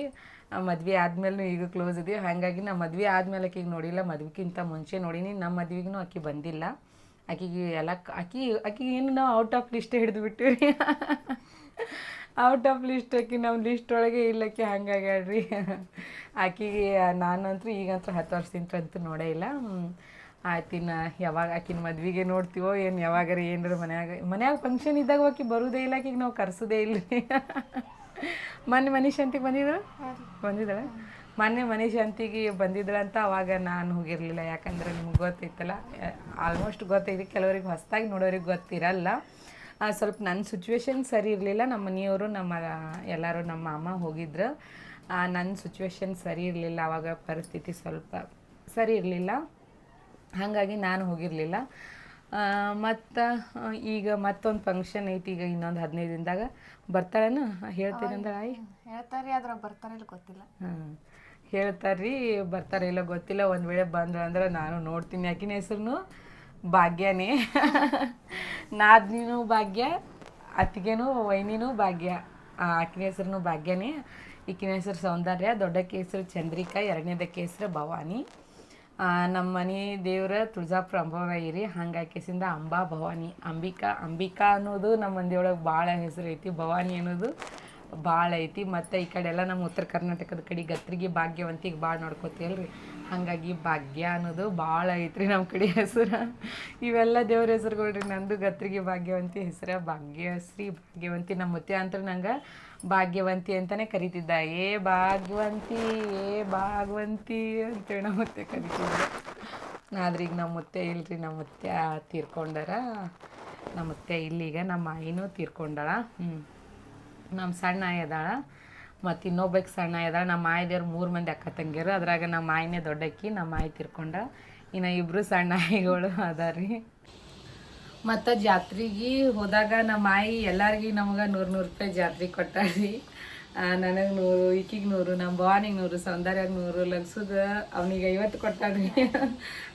ಮದ್ವೆ ಆದ್ಮೇಲೂ ಈಗ ಕ್ಲೋಸ್ ಇದೀವಿ. ಹಾಗಾಗಿ ನಾ ಮದ್ವೆ ಆದ್ಮೇಲೆ ಆಕಿಗೆ ನೋಡಿಲ್ಲ ಮದ್ವೆಗಿಂತ ಮುಂಚೆ ನೋಡೀನಿ. ನಮ್ಮ ಮದ್ವೆಗೂ ಆಕೆ ಬಂದಿಲ್ಲ. ಆಕಿಗೆ ಎಲ್ಲ ಆಕಿ, ಆಕಿಗೆ ಏನು ನಾವು ಔಟ್ ಆಫ್ ಲಿಸ್ಟ್ ಹಿಡಿದು ಬಿಟ್ಟಿವಿ. ಔಟ್ ಆಫ್ ಲಿಸ್ಟ್ ಆಕಿ ನಮ್ಮ ಲಿಸ್ಟ್ ಒಳಗೆ ಇಲ್ಲಕ್ಕೆ ಹಂಗಾಗ್ಯಾಡ್ರಿ ಆಕಿಗೆ ನಾನಂತೂ ಈಗಂತೂ ಹತ್ತು ವರ್ಷದಿಂದ ಅಂತೂ ನೋಡೇ ಇಲ್ಲ. ಹ್ಮ್. ಆಯ್ತು ಯಾವಾಗ ಆಕಿನ ಮದ್ವೆಗೆ ನೋಡ್ತೀವೋ ಏನು ಯಾವಾಗಾರ ಏನಾರ ಮನ್ಯಾಗ ಮನ್ಯಾಗ ಫಂಕ್ಷನ್ ಇದ್ದಾಗ ಹೋಗಿ ಬರೋದೇ ಇಲ್ಲ, ಆಕಿಗೆ ನಾವು ಕರ್ಸೋದೇ ಇಲ್ಲ. ಮೊನ್ನೆ ಮನೆ ಶಾಂತಿಗೆ ಬಂದಿದ್ರು? ಬಂದಿದ್ದಾಳೆ? ಮೊನ್ನೆ ಮನೀಶ್ ಶಾಂತಿಗೆ ಬಂದಿದ್ರಂತ ಅವಾಗ ನಾನು ಹೋಗಿರಲಿಲ್ಲ, ಯಾಕಂದ್ರೆ ನಿಮ್ಗೆ ಗೊತ್ತೈತಲ್ಲ ಆಲ್ಮೋಸ್ಟ್ ಗೊತ್ತೈತಿ, ಕೆಲವ್ರಿಗೆ ಹೊಸ್ದಾಗಿ ನೋಡೋರಿಗೆ ಗೊತ್ತಿರಲ್ಲ. ಸ್ವಲ್ಪ ನನ್ನ ಸಿಚುವೇಶನ್ ಸರಿ ಇರಲಿಲ್ಲ ನಮ್ಮ ಮನೆಯವರು, ನಮ್ಮ, ಎಲ್ಲರೂ ನಮ್ಮ ಅಮ್ಮ ಹೋಗಿದ್ರು. ನನ್ನ ಸಿಚುವೇಶನ್ ಸರಿ ಇರಲಿಲ್ಲ, ಅವಾಗ ಪರಿಸ್ಥಿತಿ ಸ್ವಲ್ಪ ಸರಿ ಇರಲಿಲ್ಲ. ಹಾಗಾಗಿ ನಾನು ಹೋಗಿರಲಿಲ್ಲ. ಮತ್ತು ಈಗ ಮತ್ತೊಂದು ಫಂಕ್ಷನ್ ಐತಿ ಈಗ ಇನ್ನೊಂದು ಹದಿನೈದು ದಿನದಾಗ. ಬರ್ತಾರೇನು? ಹೇಳ್ತೀನಿ ಅಂದ್ರೆ ಆಯ್. ಹೇಳ್ತಾರೆ ಆದ್ರೆ ಬರ್ತಾರೆ ಇಲ್ಲ ಗೊತ್ತಿಲ್ಲ. ಹಾಂ ಹೇಳ್ತಾರ್ರಿ ಬರ್ತಾರೆ ಇಲ್ಲ ಗೊತ್ತಿಲ್ಲ. ಒಂದು ವೇಳೆ ಬಂದ್ರೆ ಅಂದ್ರೆ ನಾನು ನೋಡ್ತೀನಿ ಯಾಕಿನ ಹೆಸ್ರು ಭಾಗ್ಯನೇ. ನಾದಿನೂ ಭಾಗ್ಯ ಅತ್ತಿಗೆನೂ ವೈನಿನೂ ಭಾಗ್ಯ. ಆಕಿನ ಹೆಸ್ರು ಭಾಗ್ಯನೇ. ಈಕಿನ ಹೆಸರು ಸೌಂದರ್ಯ ದೊಡ್ಡ ಹೆಸರು ಚಂದ್ರಿಕಾ ಎರಡನೇದಕ್ಕೆ ಹೆಸರು ಭವಾನಿ. ನಮ್ಮ ಮನೆ ದೇವ್ರ ತುಳಜಾಪುರ ಅಂಬಾಬಾಯಿರಿ ಹಂಗಾಕಿಸಿಂದ ಅಂಬಾ ಭವಾನಿ, ಅಂಬಿಕಾ. ಅಂಬಿಕಾ ಅನ್ನೋದು ನಮ್ಮ ಮಂದಿಯೊಳಗೆ ಭಾಳ ಹೆಸರು ಐತಿ. ಭವಾನಿ ಅನ್ನೋದು ಭಾಳ ಐತಿ. ಮತ್ತು ಈ ಕಡೆ ಎಲ್ಲ ನಮ್ಮ ಉತ್ತರ ಕರ್ನಾಟಕದ ಕಡೆ ಗತ್ರಿಗೆ ಭಾಗ್ಯವಂತಿಗೆ ಭಾಳ ನೋಡ್ಕೋತೀವಲ್ರಿ ಹಾಗಾಗಿ ಭಾಗ್ಯ ಅನ್ನೋದು ಭಾಳ ಐತ್ರಿ ನಮ್ಮ ಕಡೆ ಹೆಸರು. ಇವೆಲ್ಲ ದೇವ್ರ ಹೆಸರುಗಳ್ರಿ. ನಂದು ಗತ್ರಿಗೆ ಭಾಗ್ಯವಂತಿ ಹೆಸರು. ಭಾಗ್ಯಶ್ರೀ ಭಾಗ್ಯವಂತಿ. ನಮ್ಮ ಮುತ್ಯ ಅಂತ ನಂಗೆ ಭಾಗ್ಯವಂತಿ ಅಂತಲೇ ಕರಿತಿದ್ದ. ಏ ಭಾಗ್ಯವಂತಿ, ಏ ಭಾಗವಂತಿ ಅಂತೇಳಿ ನಮ್ಮ ಮುತ್ತೆ ಕರಿತಿದ್ದ ಆದ್ರೆ ಈಗ ನಮ್ಮ ಮುತ್ತೆ ಇಲ್ರಿ, ನಮ್ಮ ಮುತ್ತೆ ತೀರ್ಕೊಂಡಾರ, ನಮ್ಮ ಮುತ್ತೆ ಇಲ್ಲಿಗ ನಮ್ಮ ಆಯಿನೂ ತೀರ್ಕೊಂಡಾಳ. ಹ್ಞೂ ನಮ್ಮ ಸಣ್ಣ ಮತ್ತೆ ಮತ್ತು ಇನ್ನೊಬ್ಬಕ್ಕೆ ಸಣ್ಣ ಎದಾಳ ನಮ್ಮ ಆಯ್ದೇವ್ರು ಮೂರು ಮಂದಿ ಅಕ್ಕ ತಂಗಿಯರು. ಅದ್ರಾಗ ನಮ್ಮ ಆಯಿನೇ ದೊಡ್ಡಕ್ಕಿ, ನಮ್ಮ ಆಯಿ ತೀರ್ಕೊಂಡ. ಇನ್ನು ಇಬ್ಬರು ಸಣ್ಣ ಆಯಿಗಳು ಅದಾರಿ. ಮತ್ತು ಜಾತ್ರೆಗೆ ಹೋದಾಗ ನಮ್ಮ ಆಯಿ ಎಲ್ಲರಿಗೆ ನಮಗೆ ನೂರು ನೂರು ರೂಪಾಯಿ ಜಾತ್ರೆ ಕೊಟ್ಟಾಳ್ರಿ ನನಗೆ ನೂರು, ಈಕಿಗೆ ನೂರು, ನಮ್ಮ ಭವಾನಿಗೆ ನೂರು, ಸೌಂದರ್ಯಾಗ ನೂರು ಲಗ್ಸುದ ಅವನಿಗೆ ಐವತ್ತು ಕೊಟ್ಟಾಳ್ರಿ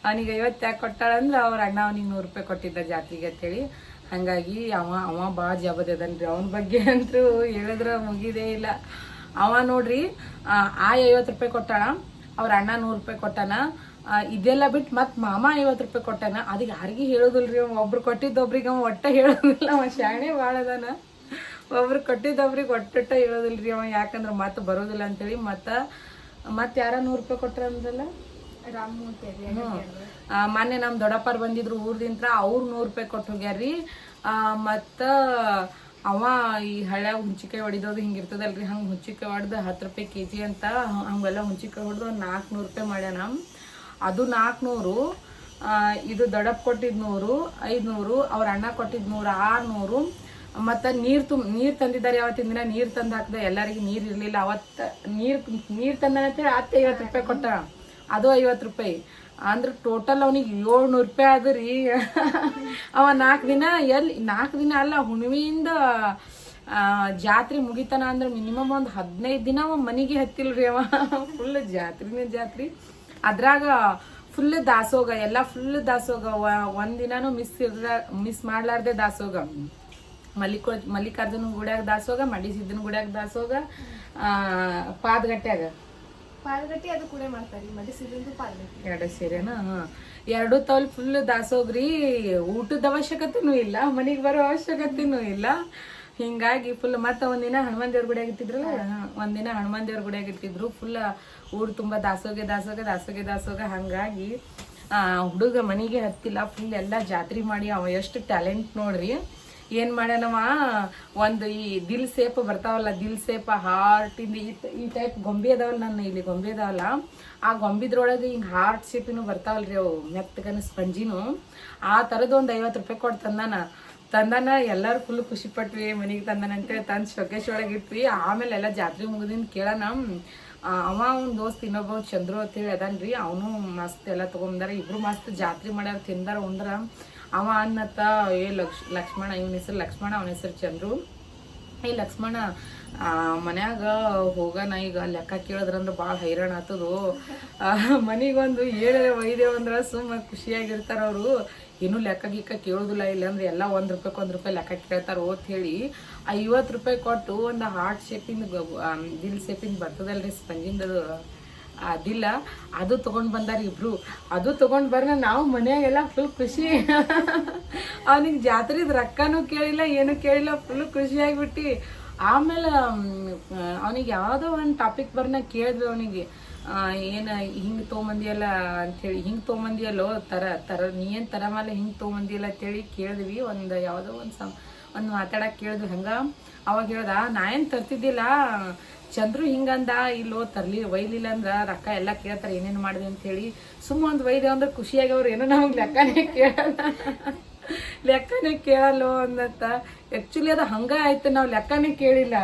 ಅವನಿಗೆ ಐವತ್ತು ಯಾಕೆ ಕೊಟ್ಟಾಳಂದ್ರೆ ಅವ್ರ ಅಣ್ಣ ಅವನಿಗೆ ನೂರು ರೂಪಾಯಿ ಕೊಟ್ಟಿದ್ದ ಜಾತ್ರೆಗೆ ಅಂತೇಳಿ. ಹಾಗಾಗಿ ಅವ ಅವ ಭಾಳ ಅದನ್ರಿ ಅವನ ಬಗ್ಗೆ ಅಂತೂ ಹೇಳಿದ್ರೆ ಮುಗಿದೇ ಇಲ್ಲ. ಅವ ನೋಡ್ರಿ ಆ ಐವತ್ತು ರೂಪಾಯಿ ಕೊಟ್ಟಾಳ, ಅವ್ರ ಅಣ್ಣ ನೂರು ರೂಪಾಯಿ ಕೊಟ್ಟಾನ ಇದೆಲ್ಲ ಬಿಟ್ಟು ಮತ್ತೆ ಮಾಮ ಐವತ್ತು ರೂಪಾಯಿ ಕೊಟ್ಟಾನ. ಅದು ಯಾರಿಗೂ ಹೇಳೋದಿಲ್ರಿ ಅವ. ಒಬ್ರು ಕೊಟ್ಟಿದ್ದೊಬ್ರಿಗೆ ಅವ ಒಟ್ಟ ಹೇಳೋದಿಲ್ಲ. ಅವ ಶಾಣೆ ಭಾಳ ಅದಾನ. ಒಬ್ರು ಕೊಟ್ಟಿದ್ದೊಬ್ರಿಗೆ ಒಟ್ಟೊಟ್ಟ ಹೇಳೋದಿಲ್ರಿ ಅವ. ಯಾಕಂದ್ರೆ ಮತ್ತೆ ಬರೋದಿಲ್ಲ ಅಂತೇಳಿ ಮತ್ತೆ ಮತ್ತೆ ಯಾರ ನೂರು ರೂಪಾಯಿ ಕೊಟ್ರ ಅಂದ್ರಲ್ಲ? ಮೊನ್ನೆ ನಮ್ಮ ದೊಡ್ಡಪ್ಪರು ಬಂದಿದ್ರು ಊರ್ದಿಂತ್ರ. ಅವ್ರು ನೂರು ರೂಪಾಯಿ ಕೊಟ್ಟು ಹೋಗ್ಯಾರ್ರಿ. ಮತ್ತು ಅವ ಈ ಹಳ್ಯಾಗ ಹುಂಚಿಕಾಯಿ ಹೊಡಿದೋದು ಹಿಂಗಿರ್ತದಲ್ರಿ ಹಂಗೆ ಹುಂಚಿಕಾಯಿ ಹೊಡೆದು ಹತ್ತು ರೂಪಾಯಿ ಕೆ ಜಿ ಅಂತ ಹಂಗೆಲ್ಲ ಹುಂಚಿಕಾಯಿ ಹೊಡೆದು ಒಂದು ನಾಲ್ಕುನೂರು ರೂಪಾಯಿ ಮಾಡ್ಯಾನ. ಅದು ನಾಲ್ಕುನೂರು ಇದು ದೊಡ್ಡಪ್ಪ ಕೊಟ್ಟಿದ್ದು ನೂರು ಐದುನೂರು ಅವ್ರ ಅಣ್ಣ ಕೊಟ್ಟಿದ್ದು ನೂರು ಆರುನೂರು. ಮತ್ತು ನೀರು ತುಂಬ ನೀರು ತಂದಿದ್ದಾರೆ ಯಾವತ್ತಿನ ದಿನ ನೀರು ತಂದು ಹಾಕಿದೆ ಎಲ್ಲರಿಗೂ ನೀರು ಇರಲಿಲ್ಲ. ಅವತ್ತು ನೀರು ನೀರು ತಂದನಂತೇಳಿ ಹತ್ತು ಐವತ್ತು ರೂಪಾಯಿ ಕೊಟ್ಟ. ಅದು ಐವತ್ತು ರೂಪಾಯಿ. ಅಂದ್ರೆ ಟೋಟಲ್ ಅವನಿಗೆ ಏಳ್ನೂರು ರೂಪಾಯಿ ಆದ ರೀ. ಅವ ನಾಲ್ಕು ದಿನ ಎಲ್ಲಿ ನಾಲ್ಕು ದಿನ ಅಲ್ಲ ಹುಣ್ಣಿಮೆಯಿಂದ ಆ, ಜಾತ್ರೆ ಮುಗಿತಾನ ಅಂದ್ರೆ ಮಿನಿಮಮ್ ಒಂದು ಹದಿನೈದು ದಿನ ಅವ ಮನೆಗೆ ಹತ್ತಿಲ್ರಿ ಅವ. ಫುಲ್ ಜಾತ್ರೆನೇ ಜಾತ್ರೆ. ಅದ್ರಾಗ ಫುಲ್ ದಾಸೋಗ ಎಲ್ಲ ಫುಲ್ ದಾಸೋಗ ಒಂದಿನಾನು ಒಂದ್ ಮಿಸ್ ಇರ್ಲ ಮಿಸ್ ಮಾಡ್ಲಾರ್ದೆ ದಾಸೋಗ. ಮಲ್ಲಿಕ ಮಲ್ಲಿಕಾರ್ಜುನ ಗುಡ್ಯಾಗ ದಾಸೋಗ ಮಡಿಸಿದ್ದನ ಗುಡ್ಯಾಗ ದಾಸೋಗ ಆ, ಪಾದಗಟ್ಟ್ಯಾಗ ಪಾದಗಟ್ಟಿ ಅದು ಕೂಡ ಮಾಡ್ತಾರೆ ಪಾದಗಟ್ಟಿ. ಎರಡು ಸೀರೆನ? ಎರಡು ತವಲ್ ಫುಲ್ ದಾಸೋಗ್ರಿ ಊಟದ ಅವಶ್ಯಕತೆನೂ ಇಲ್ಲ ಮನೆಗೆ ಬರೋ ಅವಶ್ಯಕತೆನು ಇಲ್ಲ. ಹಿಂಗಾಗಿ ಫುಲ್ ಮತ್ತೆ ಒಂದಿನ ಹನುಮಾನ್ ದೇವ್ರ ಗುಡಿಯಾಗ ಇಟ್ಟಿದ್ರಲ್ಲ ಒಂದಿನ ಹನುಮಾನ್ ದೇವ್ರ ಗುಡಿಯಾಗ ಇಟ್ಟಿದ್ರು ಫುಲ್ ಊರು ತುಂಬ ದಾಸೋಗೆ, ದಾಸೋಗ ದಾಸೋಗೆ, ದಾಸೋಗ ಹಂಗಾಗಿ ಹುಡುಗ ಮನೆಗೆ ಹತ್ತಿಲ್ಲ ಫುಲ್ ಎಲ್ಲ ಜಾತ್ರೆ ಮಾಡಿ ಅವ ಎಷ್ಟು ಟ್ಯಾಲೆಂಟ್ ನೋಡ್ರಿ. ಏನ್ ಮಾಡ್ಯಾನವ? ಒಂದು ಈ ದಿಲ್ ಸೇಪ್ ಬರ್ತಾವಲ್ಲ, ದಿಲ್ ಸೇಪ ಹಾರ್ಟ್ ಈ ಈ ಟೈಪ್ ಗೊಂಬೆ ಅದಾವಲ್ಲ ನನ್ನ ಇಲ್ಲಿ, ಗೊಂಬೆ ಅದಾವಲ್ಲ. ಆ ಗೊಂಬಿದ್ರೊಳಗೆ ಹಿಂಗೆ ಹಾರ್ಟ್ ಶೇಪಿನು ಬರ್ತಾವಲ್ರಿ ಅವು ಮೆತ್ತಗನ ಸ್ಪಂಜಿನು. ಆ ಥರದ್ದು ಒಂದು ಐವತ್ತು ರೂಪಾಯಿ ಕೊಟ್ಟು ತಂದಾನ. ತಂದಾನ, ಎಲ್ಲರೂ ಫುಲ್ ಖುಷಿ ಪಟ್ವಿ, ಮನೆಗೆ ತಂದಾನ ಅಂತೇಳಿ ತಂದು ಶೊಕೇಶ್ ಒಳಗೆ ಇಟ್ವಿ. ಆಮೇಲೆ ಎಲ್ಲ ಜಾತ್ರೆ ಮುಗಿದಿನ ಕೇಳೋಣ ಅವ ಅವ್ನ ದೋಸ್ತ್ ಇನ್ನೊಬ್ಬ ಚಂದ್ರು ಅಂತೇಳಿ ರೀ ಅವನು ಮಸ್ತ್ ಎಲ್ಲ ತಗೊಂಬಂದಾರ. ಇಬ್ರು ಮಸ್ತ್ ಜಾತ್ರೆ ಮಾಡ್ಯಾರ, ತಿಂದಾರ ಉಂದ್ರ ಅವ ಅನ್ನತ್ತ, ಏ ಲಕ್ಷ್, ಲಕ್ಷ್ಮಣ, ಇವನ ಹೆಸರು ಲಕ್ಷ್ಮಣ, ಅವನ ಹೆಸರು ಚಂದ್ರು. ಏ ಲಕ್ಷ್ಮಣ ಮನ್ಯಾಗ ಹೋಗನ ಈಗ ಲೆಕ್ಕ ಕೇಳಿದ್ರಂದ್ರೆ ಭಾಳ ಹೈರಾಣ ಆತದು ಮನಿಗೊಂದು ಏಳರೆ ಒಯ್ದೇವಂದ್ರೆ ಸುಮ್ಮ ಖುಷಿಯಾಗಿರ್ತಾರ ಅವರು. ಇನ್ನೂ ಲೆಕ್ಕ ಗಿಕ್ಕ ಕೇಳೋದಿಲ್ಲ, ಇಲ್ಲಾಂದ್ರೆ ಎಲ್ಲ ಒಂದು ರೂಪಾಯಿಗೆ ಒಂದು ರೂಪಾಯಿ ಲೆಕ್ಕ ಕೇಳ್ತಾರೆ ಓದ್ ಹೇಳಿ. ಐವತ್ತು ರೂಪಾಯಿ ಕೊಟ್ಟು ಒಂದು ಹಾರ್ಟ್ ಶೇಪಿಂದ ದಿಲ್ ಶೇಪಿಂದ ಬರ್ತದಲ್ರಿ ಸ್ಪಂಜಿಂದದು ಅದಿಲ್ಲ ಅದು ತಗೊಂಡ್ ಬಂದಾರ ಇಬ್ರು. ಅದು ತಗೊಂಡ್ ಬರ್ನ ನಾವು ಮನೆಯಾಗೆಲ್ಲ ಫುಲ್ ಖುಷಿ. ಅವನಿಗೆ ಜಾತ್ರೆದ ರೊಕ್ಕನೂ ಕೇಳಿಲ್ಲ, ಏನು ಕೇಳಿಲ್ಲ ಫುಲ್ ಖುಷಿ ಖುಷಿಯಾಗ್ಬಿಟ್ಟು ಆಮೇಲೆ ಅವನಿಗೆ ಯಾವುದೋ ಒಂದು ಟಾಪಿಕ್ ಬರ್ನ ಕೇಳಿದ್ರು ಅವನಿಗೆ. ಏನು, ಹಿಂಗೆ ತೊಗೊಂಬಂದಿಯಲ್ಲ ಅಂಥೇಳಿ ಹಿಂಗೆ ತೊಗೊಂಬಂದಿಯಲ್ಲೋ, ತರ ತರ, ನೀ ಏನು ತರ ಮೇಲೆ ಹಿಂಗೆ ತೊಗೊಂಬಂದಿಯಲ್ಲ ಅಂತೇಳಿ ಕೇಳಿದ್ವಿ. ಒಂದು ಯಾವುದೋ ಒಂದು ಒಂದು ಮಾತಾಡಕ್ಕೆ ಕೇಳಿದ್ರು ಹಂಗ ಅವಾಗ ಹೇಳ್ದ, ನಾ ಏನು ತರ್ತಿದ್ದಿಲ್ಲ. ಚಂದ್ರು ಹಿಂಗಂದ, ಇಲ್ಲೋ ತರ್ಲಿ, ಒಯ್ಲಿಲ್ಲ ಅಂದ್ರ ರೊಕ್ಕ ಎಲ್ಲ ಕೇಳ್ತಾರೆ, ಏನೇನು ಮಾಡಿದೆ ಅಂತ ಹೇಳಿ. ಸುಮ್ಮ ಒಂದು ಒಯ್ದೆ ಅಂದ್ರೆ ಖುಷಿಯಾಗಿ ಅವ್ರು ಏನೋ ನಮಗೆ ಲೆಕ್ಕನೇ ಕೇಳಲ್ಲ. ಲೆಕ್ಕನೇ ಕೇಳಲ್ಲೋ ಅಂದತ್ತ ಆ್ಯಕ್ಚುಲಿ ಅದು ಹಂಗ ಆಯ್ತು. ನಾವು ಲೆಕ್ಕನೇ ಕೇಳಿಲ್ಲ.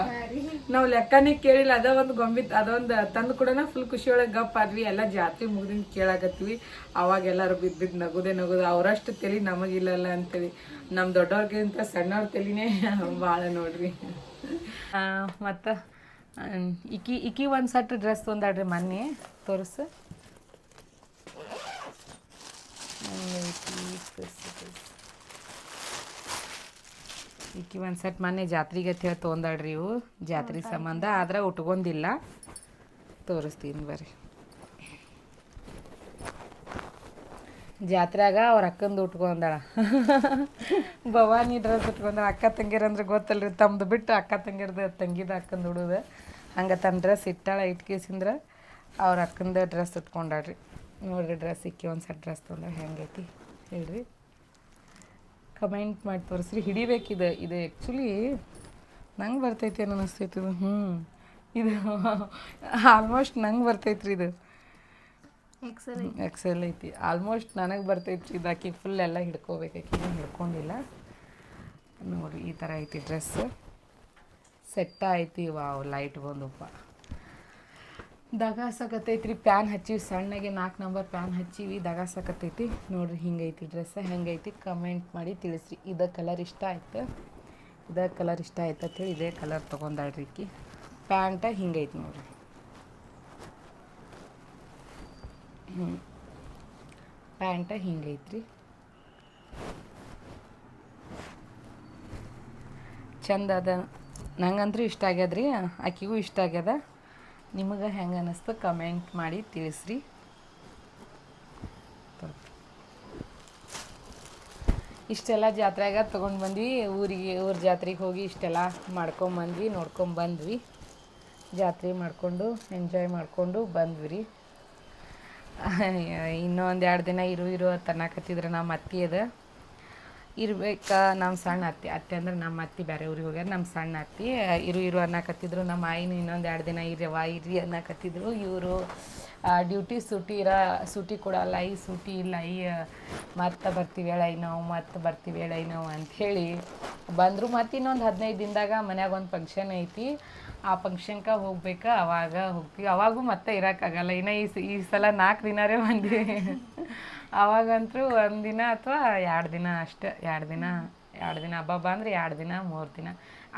ನಾವು ಲೆಕ್ಕನೇ ಕೇಳಿಲ್ಲ. ಅದ ಒಂದು ಗೊಂಬಿ ಅದೊಂದು ತಂದು ಕೂಡ ಫುಲ್ ಖುಷಿಯೊಳಗೆ ಗಪ್ ಆದ್ವಿ. ಎಲ್ಲ ಜಾತ್ರೆ ಮುಗ್ದಿಂದ ಕೇಳಾಕತ್ವಿ ಅವಾಗ ಎಲ್ಲರೂ ಬಿದ್ದಿದ್ ಬಿದ್ದು ನಗುದೇ ನಗುದು. ಅವರಷ್ಟು ತಲೆ ನಮಗಿಲ್ಲಲ್ಲ ಅಂತೇಳಿ. ನಮ್ಮ ದೊಡ್ಡವ್ರಿಗಿಂತ ಸಣ್ಣವ್ರ ತಲೆನೇ ಭಾಳ (laughs) ನೋಡ್ರಿ. ಮತ್ತು ಇಕಿ ಇಕಿ ಒಂದು ಸಟ್ ಡ್ರೆಸ್ ತೊಂದಾಡ್ರಿ ಮೊನ್ನೆ. ತೋರಿಸು. ಈಕಿ ಒಂದು ಸೆಟ್ ಮೊನ್ನೆ ಜಾತ್ರೆಗೆ ಅಂತ ಹೇಳಿ ಇವು. ಜಾತ್ರೆ ಸಂಬಂಧ ಆದ್ರೆ ಉಟ್ಕೊಂಡಿಲ್ಲ ತೋರಿಸ್ತೀನಿ ಬರ್ರಿ. ಜಾತ್ರೆಯಾಗ ಅವ್ರ ಅಕ್ಕಂದು ಉಟ್ಕೊಂಡಾಳ. (laughs) ಭವಾನಿ ಡ್ರೆಸ್ ಉಟ್ಕೊಂಡಾಳ. ಅಕ್ಕ ತಂಗಿರ ಅಂದ್ರೆ ಗೊತ್ತಲ್ರಿ ತಮ್ದು ಬಿಟ್ಟು ಅಕ್ಕ ತಂಗಿರ್ದು ತಂಗಿದ ಅಕ್ಕಂದು ಉಡುದು. ಹಂಗೆ ತನ್ನ ಡ್ರೆಸ್ ಇಟ್ಟಾಳ ಇಟ್ಕೇಸಿಂದ್ರ ಅವ್ರ ಅಕ್ಕಂದ ಡ್ರೆಸ್ ಉಟ್ಕೊಂಡಾಳ್ರಿ. ನೋಡ್ರಿ ಡ್ರೆಸ್ ಇಕ್ಕಿ ಒಂದು ಸೆಟ್ ಡ್ರೆಸ್ ತೊಗೊಂಡ ಹೆಂಗೈತಿ? ಹೇಳ್ರಿ. ಕಮೆಂಟ್ ಮಾಡಿ ತೋರಿಸ್ರಿ. ಹಿಡಿಬೇಕಿದೆ. ಇದು ಆ್ಯಕ್ಚುಲಿ ನಂಗೆ ಬರ್ತೈತಿ ಏನೋ ಅನಿಸ್ತೈತಿ ಇದು. ಹ್ಞೂ ಇದು ಆಲ್ಮೋಸ್ಟ್ ನಂಗೆ ಬರ್ತೈತ್ರಿ ಇದು. ಎಕ್ಸಲ್ ಎಕ್ಸೆಲ್ ಐತಿ. ಆಲ್ಮೋಸ್ಟ್ ನನಗೆ ಬರ್ತೈತ್ರಿ ಇದು ಆಕಿ. ಫುಲ್ ಎಲ್ಲ ಹಿಡ್ಕೋಬೇಕು. ಆಕಿನ ಹಿಡ್ಕೊಂಡಿಲ್ಲ. ನೋಡಿ ಈ ಥರ ಐತಿ ಡ್ರೆಸ್ ಸೆಟ್ಟ ಐತಿ ವಾವ್ ಲೈಟ್ ಬಂದಪ್ಪ ದಗ ಸಕತ್ತೈತ್ರಿ ಪ್ಯಾನ್ ಹಚ್ಚಿವಿ, ಸಣ್ಣಗೆ ನಾಲ್ಕು ನಂಬರ್ ಪ್ಯಾನ್ ಹಚ್ಚಿವಿ, ದಗ ಸಕತ್ತೈತಿ ನೋಡ್ರಿ ಹಿಂಗೈತಿ ಡ್ರೆಸ್, ಹೆಂಗೈತಿ ಕಮೆಂಟ್ ಮಾಡಿ ತಿಳಿಸ್ರಿ. ಇದ ಕಲರ್ ಇಷ್ಟ ಆಯ್ತು? ಇದ ಕಲರ್ ಇಷ್ಟ ಆಯ್ತು ಅಂತೇಳಿ ಇದೇ ಕಲರ್ ತೊಗೊಂಡಾಳ್ರಿ ಈಕಿ. ಪ್ಯಾಂಟ ಹಿಂಗೈತಿ ನೋಡ್ರಿ. ಪ್ಯಾಂಟ ಹಿಂಗೈತ್ರಿ. ಚಂದ ಅದ. ನಂಗಂತೂ ಇಷ್ಟ ಆಗ್ಯದ್ರಿ? ಆಕಿಗೂ ಇಷ್ಟ ಆಗ್ಯದ? ನಿಮಗೆ ಹೆಂಗೆ ಅನ್ನಿಸ್ತು ಕಮೆಂಟ್ ಮಾಡಿ ತಿಳಿಸ್ರಿ. ಇಷ್ಟೆಲ್ಲ ಜಾತ್ರೆಗೆ ತೊಗೊಂಡು ಬಂದ್ವಿ, ಊರಿಗೆ, ಊರ ಜಾತ್ರೆಗೆ ಹೋಗಿ ಇಷ್ಟೆಲ್ಲ ಮಾಡ್ಕೊಂಬಂದ್ವಿ ನೋಡ್ಕೊಂಬಂದ್ವಿ ಜಾತ್ರೆ ಮಾಡಿಕೊಂಡು ಎಂಜಾಯ್ ಮಾಡಿಕೊಂಡು ಬಂದ್ವಿ ರೀ ಇನ್ನೂ ಎರಡು ದಿನ ಇರು ಇರು ತನ್ನಕತ್ತಿದ್ರೆ ನಮ್ಮ ಅತ್ತಿ ಅದ. ಇರ್ಬೇಕು? ನಮ್ಮ ಸಣ್ಣ ಅತ್ತಿ, ಅತ್ತೆ ಅಂದ್ರೆ ನಮ್ಮ ಅತ್ತಿ ಬೇರೆ ಊರಿಗೆ ಹೋಗ್ಯಾರ ನಮ್ಮ ಸಣ್ಣ ಅತ್ತಿ ಇರು ಇರು ಅನ್ನಕತ್ತಿದ್ರು. ನಮ್ಮ ಆಯಿನ ಇನ್ನೊಂದು ಎರಡು ದಿನ ಇರ್ಯವ ಇರ್ರಿ ಅನ್ನಕತ್ತಿದ್ರು. ಇವರು ಡ್ಯೂಟಿ ಸೂಟಿ ಇರ, ಸೂಟಿ ಕೊಡಲ್ಲ, ಈ ಸೂಟಿ ಇಲ್ಲ, ಈ ಮತ್ತೆ ಬರ್ತೀವಿ ಹೇಳೈ ನಾವು ಮತ್ತೆ ಬರ್ತೀವಿ ಹೇಳೈ ನಾವು ಅಂಥೇಳಿ ಬಂದರು. ಮತ್ತೆ ಇನ್ನೊಂದು ಹದಿನೈದು ದಿನದಾಗ ಮನ್ಯಾಗ ಒಂದು ಫಂಕ್ಷನ್ ಐತಿ. ಆ ಫಂಕ್ಷನ್ಗೆ ಹೋಗ್ಬೇಕು, ಅವಾಗ ಹೋಗ್ತೀವಿ. ಅವಾಗೂ ಮತ್ತೆ ಇರೋಕ್ಕಾಗಲ್ಲ ಇನ್ನು ಈ ಈ ಸಲ ನಾಲ್ಕು ದಿನರೇ ಬಂದ್ವಿ. ಅವಾಗಂತೂ ಒಂದಿನ ಅಥವಾ ಎರಡು ದಿನ ಅಷ್ಟೇ, ಎರಡು ದಿನ ಎರಡು ದಿನ ಹಬ್ಬ ಅಂದ್ರೆ ಎರಡು ದಿನ, ಮೂರು ದಿನ.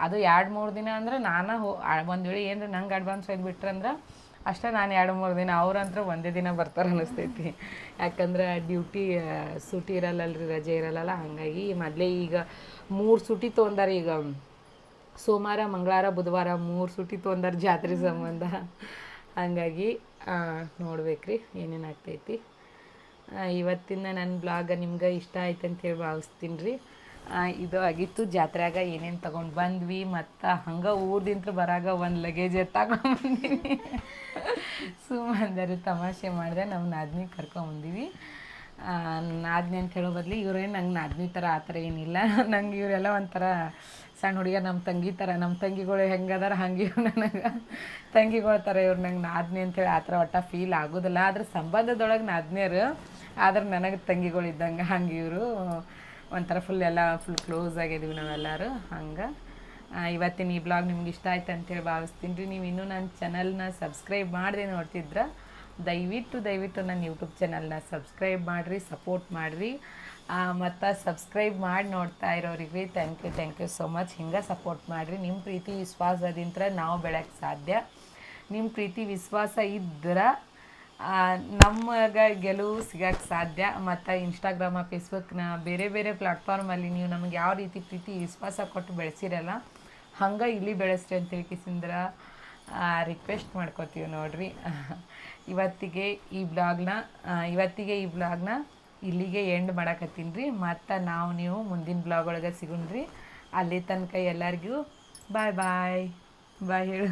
ಅದು ಎರಡು, ಮೂರು ದಿನ ಅಂದ್ರೆ ನಾನು ಹೋ ಒಂದು ವೇಳೆ ಏನ್ರ ನಂಗೆ ಅಡ್ವಾನ್ಸ್ ಒಯ್ದು ಬಿಟ್ರಂದ್ರೆ ಅಷ್ಟೇ ನಾನು ಎರಡು, ಮೂರು ದಿನ ಅವ್ರಂತ್ರ ಒಂದೇ ದಿನ ಬರ್ತಾರೆ ಅನ್ನಿಸ್ತೈತಿ ಯಾಕಂದ್ರೆ ಡ್ಯೂಟಿ ಸೂಟಿ ಇರಲ್ಲಲ್ರಿ, ರಜೆ ಇರಲ್ಲಲ್ಲ, ಹಾಗಾಗಿ ಮೊದಲೇ ಈಗ ಮೂರು ಸೂಟಿ ತೊಗೊಂಡಾರ ಈಗ ಸೋಮವಾರ, ಮಂಗಳವಾರ, ಬುಧವಾರ ಮೂರು ಸೂಟಿ ತೊಗೊಂಡಾರ ಜಾತ್ರೆ ಸಂಬಂಧ. ಹಾಗಾಗಿ ನೋಡ್ಬೇಕ್ರಿ ಏನೇನು ಆಗ್ತೈತಿ. ಇವತ್ತಿನ ನನ್ನ ಬ್ಲಾಗ ನಿಮ್ಗೆ ಇಷ್ಟ ಆಯ್ತು ಅಂತ ಹೇಳಿ ಭಾವಿಸ್ತೀನಿ ರೀ. ಇದು ಆಗಿತ್ತು ಜಾತ್ರೆಯಾಗ ಏನೇನು ತಗೊಂಡು ಬಂದ್ವಿ ಮತ್ತು ಹಂಗೆ ಊರ್ದಿಂತ ಬರಾಗ ಒಂದು ಲಗೇಜ್ ತಗೊಂಡ್ಬಂದೀನಿ ಸುಮ್ಮಂದರೆ ತಮಾಷೆ ಮಾಡಿದೆ ನಮ್ಮ ನಾದ್ನಿ ಕರ್ಕೊಂಬಂದಿವಿ ನಾದ್ನಿ ಅಂತ ಹೇಳೋ ಬದಲು ಇವ್ರೇನು ನಂಗೆ ನಾದಿನಿ ಥರ ಆ ಥರ ಏನಿಲ್ಲ. ನಂಗೆ ಇವರೆಲ್ಲ ಒಂಥರ ಸಣ್ಣ ಹುಡುಗ ನಮ್ಮ ತಂಗಿ ಥರ ನಮ್ಮ ತಂಗಿಗಳು ಹೆಂಗದಾರ ಹಂಗೆ ನನಗೆ. ತಂಗಿಗಳ ಥರ ಇವ್ರು ನಂಗೆ ನಾದ್ನಿ ಅಂತೇಳಿ ಆ ಥರ ಒಟ್ಟ ಫೀಲ್ ಆಗೋದಿಲ್ಲ. ಆದ್ರೆ ಸಂಬಂಧದೊಳಗೆ ನಾದ್ನಿಯರು ಆದ್ರೆ ನನಗೆ ತಂಗಿಗಳು ಇದ್ದಂಗೆ ಹಂಗೆ ಇವರು. ಒಂಥರ ಫುಲ್ ಎಲ್ಲ ಫುಲ್ ಕ್ಲೋಸ್ ಆಗಿದ್ದೀವಿ ನಾವೆಲ್ಲರೂ. ಹಂಗೆ. ಇವತ್ತಿನ ಈ ಬ್ಲಾಗ್ ನಿಮ್ಗೆ ಇಷ್ಟ ಆಯ್ತು ಅಂತೇಳಿ ಭಾವಿಸ್ತೀನಿ ರೀ. ನೀವು ಇನ್ನೂ ನನ್ನ ಚಾನಲ್ನ ಸಬ್ಸ್ಕ್ರೈಬ್ ಮಾಡದೆ ನೋಡ್ತಿದ್ರ, ದಯವಿಟ್ಟು ದಯವಿಟ್ಟು ನನ್ನ ಯೂಟ್ಯೂಬ್ ಚಾನಲ್ನ ಸಬ್ಸ್ಕ್ರೈಬ್ ಮಾಡಿರಿ ಸಪೋರ್ಟ್ ಮಾಡಿರಿ. ಮತ್ತು ಸಬ್ಸ್ಕ್ರೈಬ್ ಮಾಡಿ ನೋಡ್ತಾ ಇರೋರಿಗೆ thank you thank you so much ಹಿಂಗೆ ಸಪೋರ್ಟ್ ಮಾಡಿರಿ. ನಿಮ್ಮ ಪ್ರೀತಿ, ವಿಶ್ವಾಸದಿಂತ್ರ ನಾವು ಬೆಳೆಯೋಕ್ಕೆ ಸಾಧ್ಯ. ನಿಮ್ಮ ಪ್ರೀತಿ, ವಿಶ್ವಾಸ ಇದ್ರೆ ನಮಗೆ ಗೆಲುವು ಸಿಗಕ್ಕೆ ಸಾಧ್ಯ, ಮತ್ತು ಇನ್ಸ್ಟಾಗ್ರಾಮ ಫೇಸ್ಬುಕ್ನ ಬೇರೆ ಬೇರೆ ಪ್ಲಾಟ್ಫಾರ್ಮಲ್ಲಿ ನೀವು ನಮಗೆ ಯಾವ ರೀತಿ ಪ್ರೀತಿ, ವಿಶ್ವಾಸ ಕೊಟ್ಟು ಬೆಳೆಸಿರಲ್ಲ, ಹಂಗೆ ಇಲ್ಲಿ ಬೆಳೆಸ್ರಿ ಅಂತ ಕಿಸಿಂದ್ರ ರಿಕ್ವೆಸ್ಟ್ ಮಾಡ್ಕೋತೀವಿ ನೋಡ್ರಿ. ಇವತ್ತಿಗೆ ಈ ಬ್ಲಾಗ್ನ ಇವತ್ತಿಗೆ ಈ ಬ್ಲಾಗ್ನ ಇಲ್ಲಿಗೆ ಎಂಡ್ ಮಾಡಕತ್ತೀನಿ. ರೀ ಮತ್ತು ನಾವು ನೀವು ಮುಂದಿನ ಬ್ಲಾಗ್ ಒಳಗೆ ಸಿಗುಣ್ರಿ. ಅಲ್ಲಿ ತನಕ ಎಲ್ಲರಿಗೂ ಬಾಯ್ ಬಾಯ್ ಬಾಯ್ ಹೇಳು.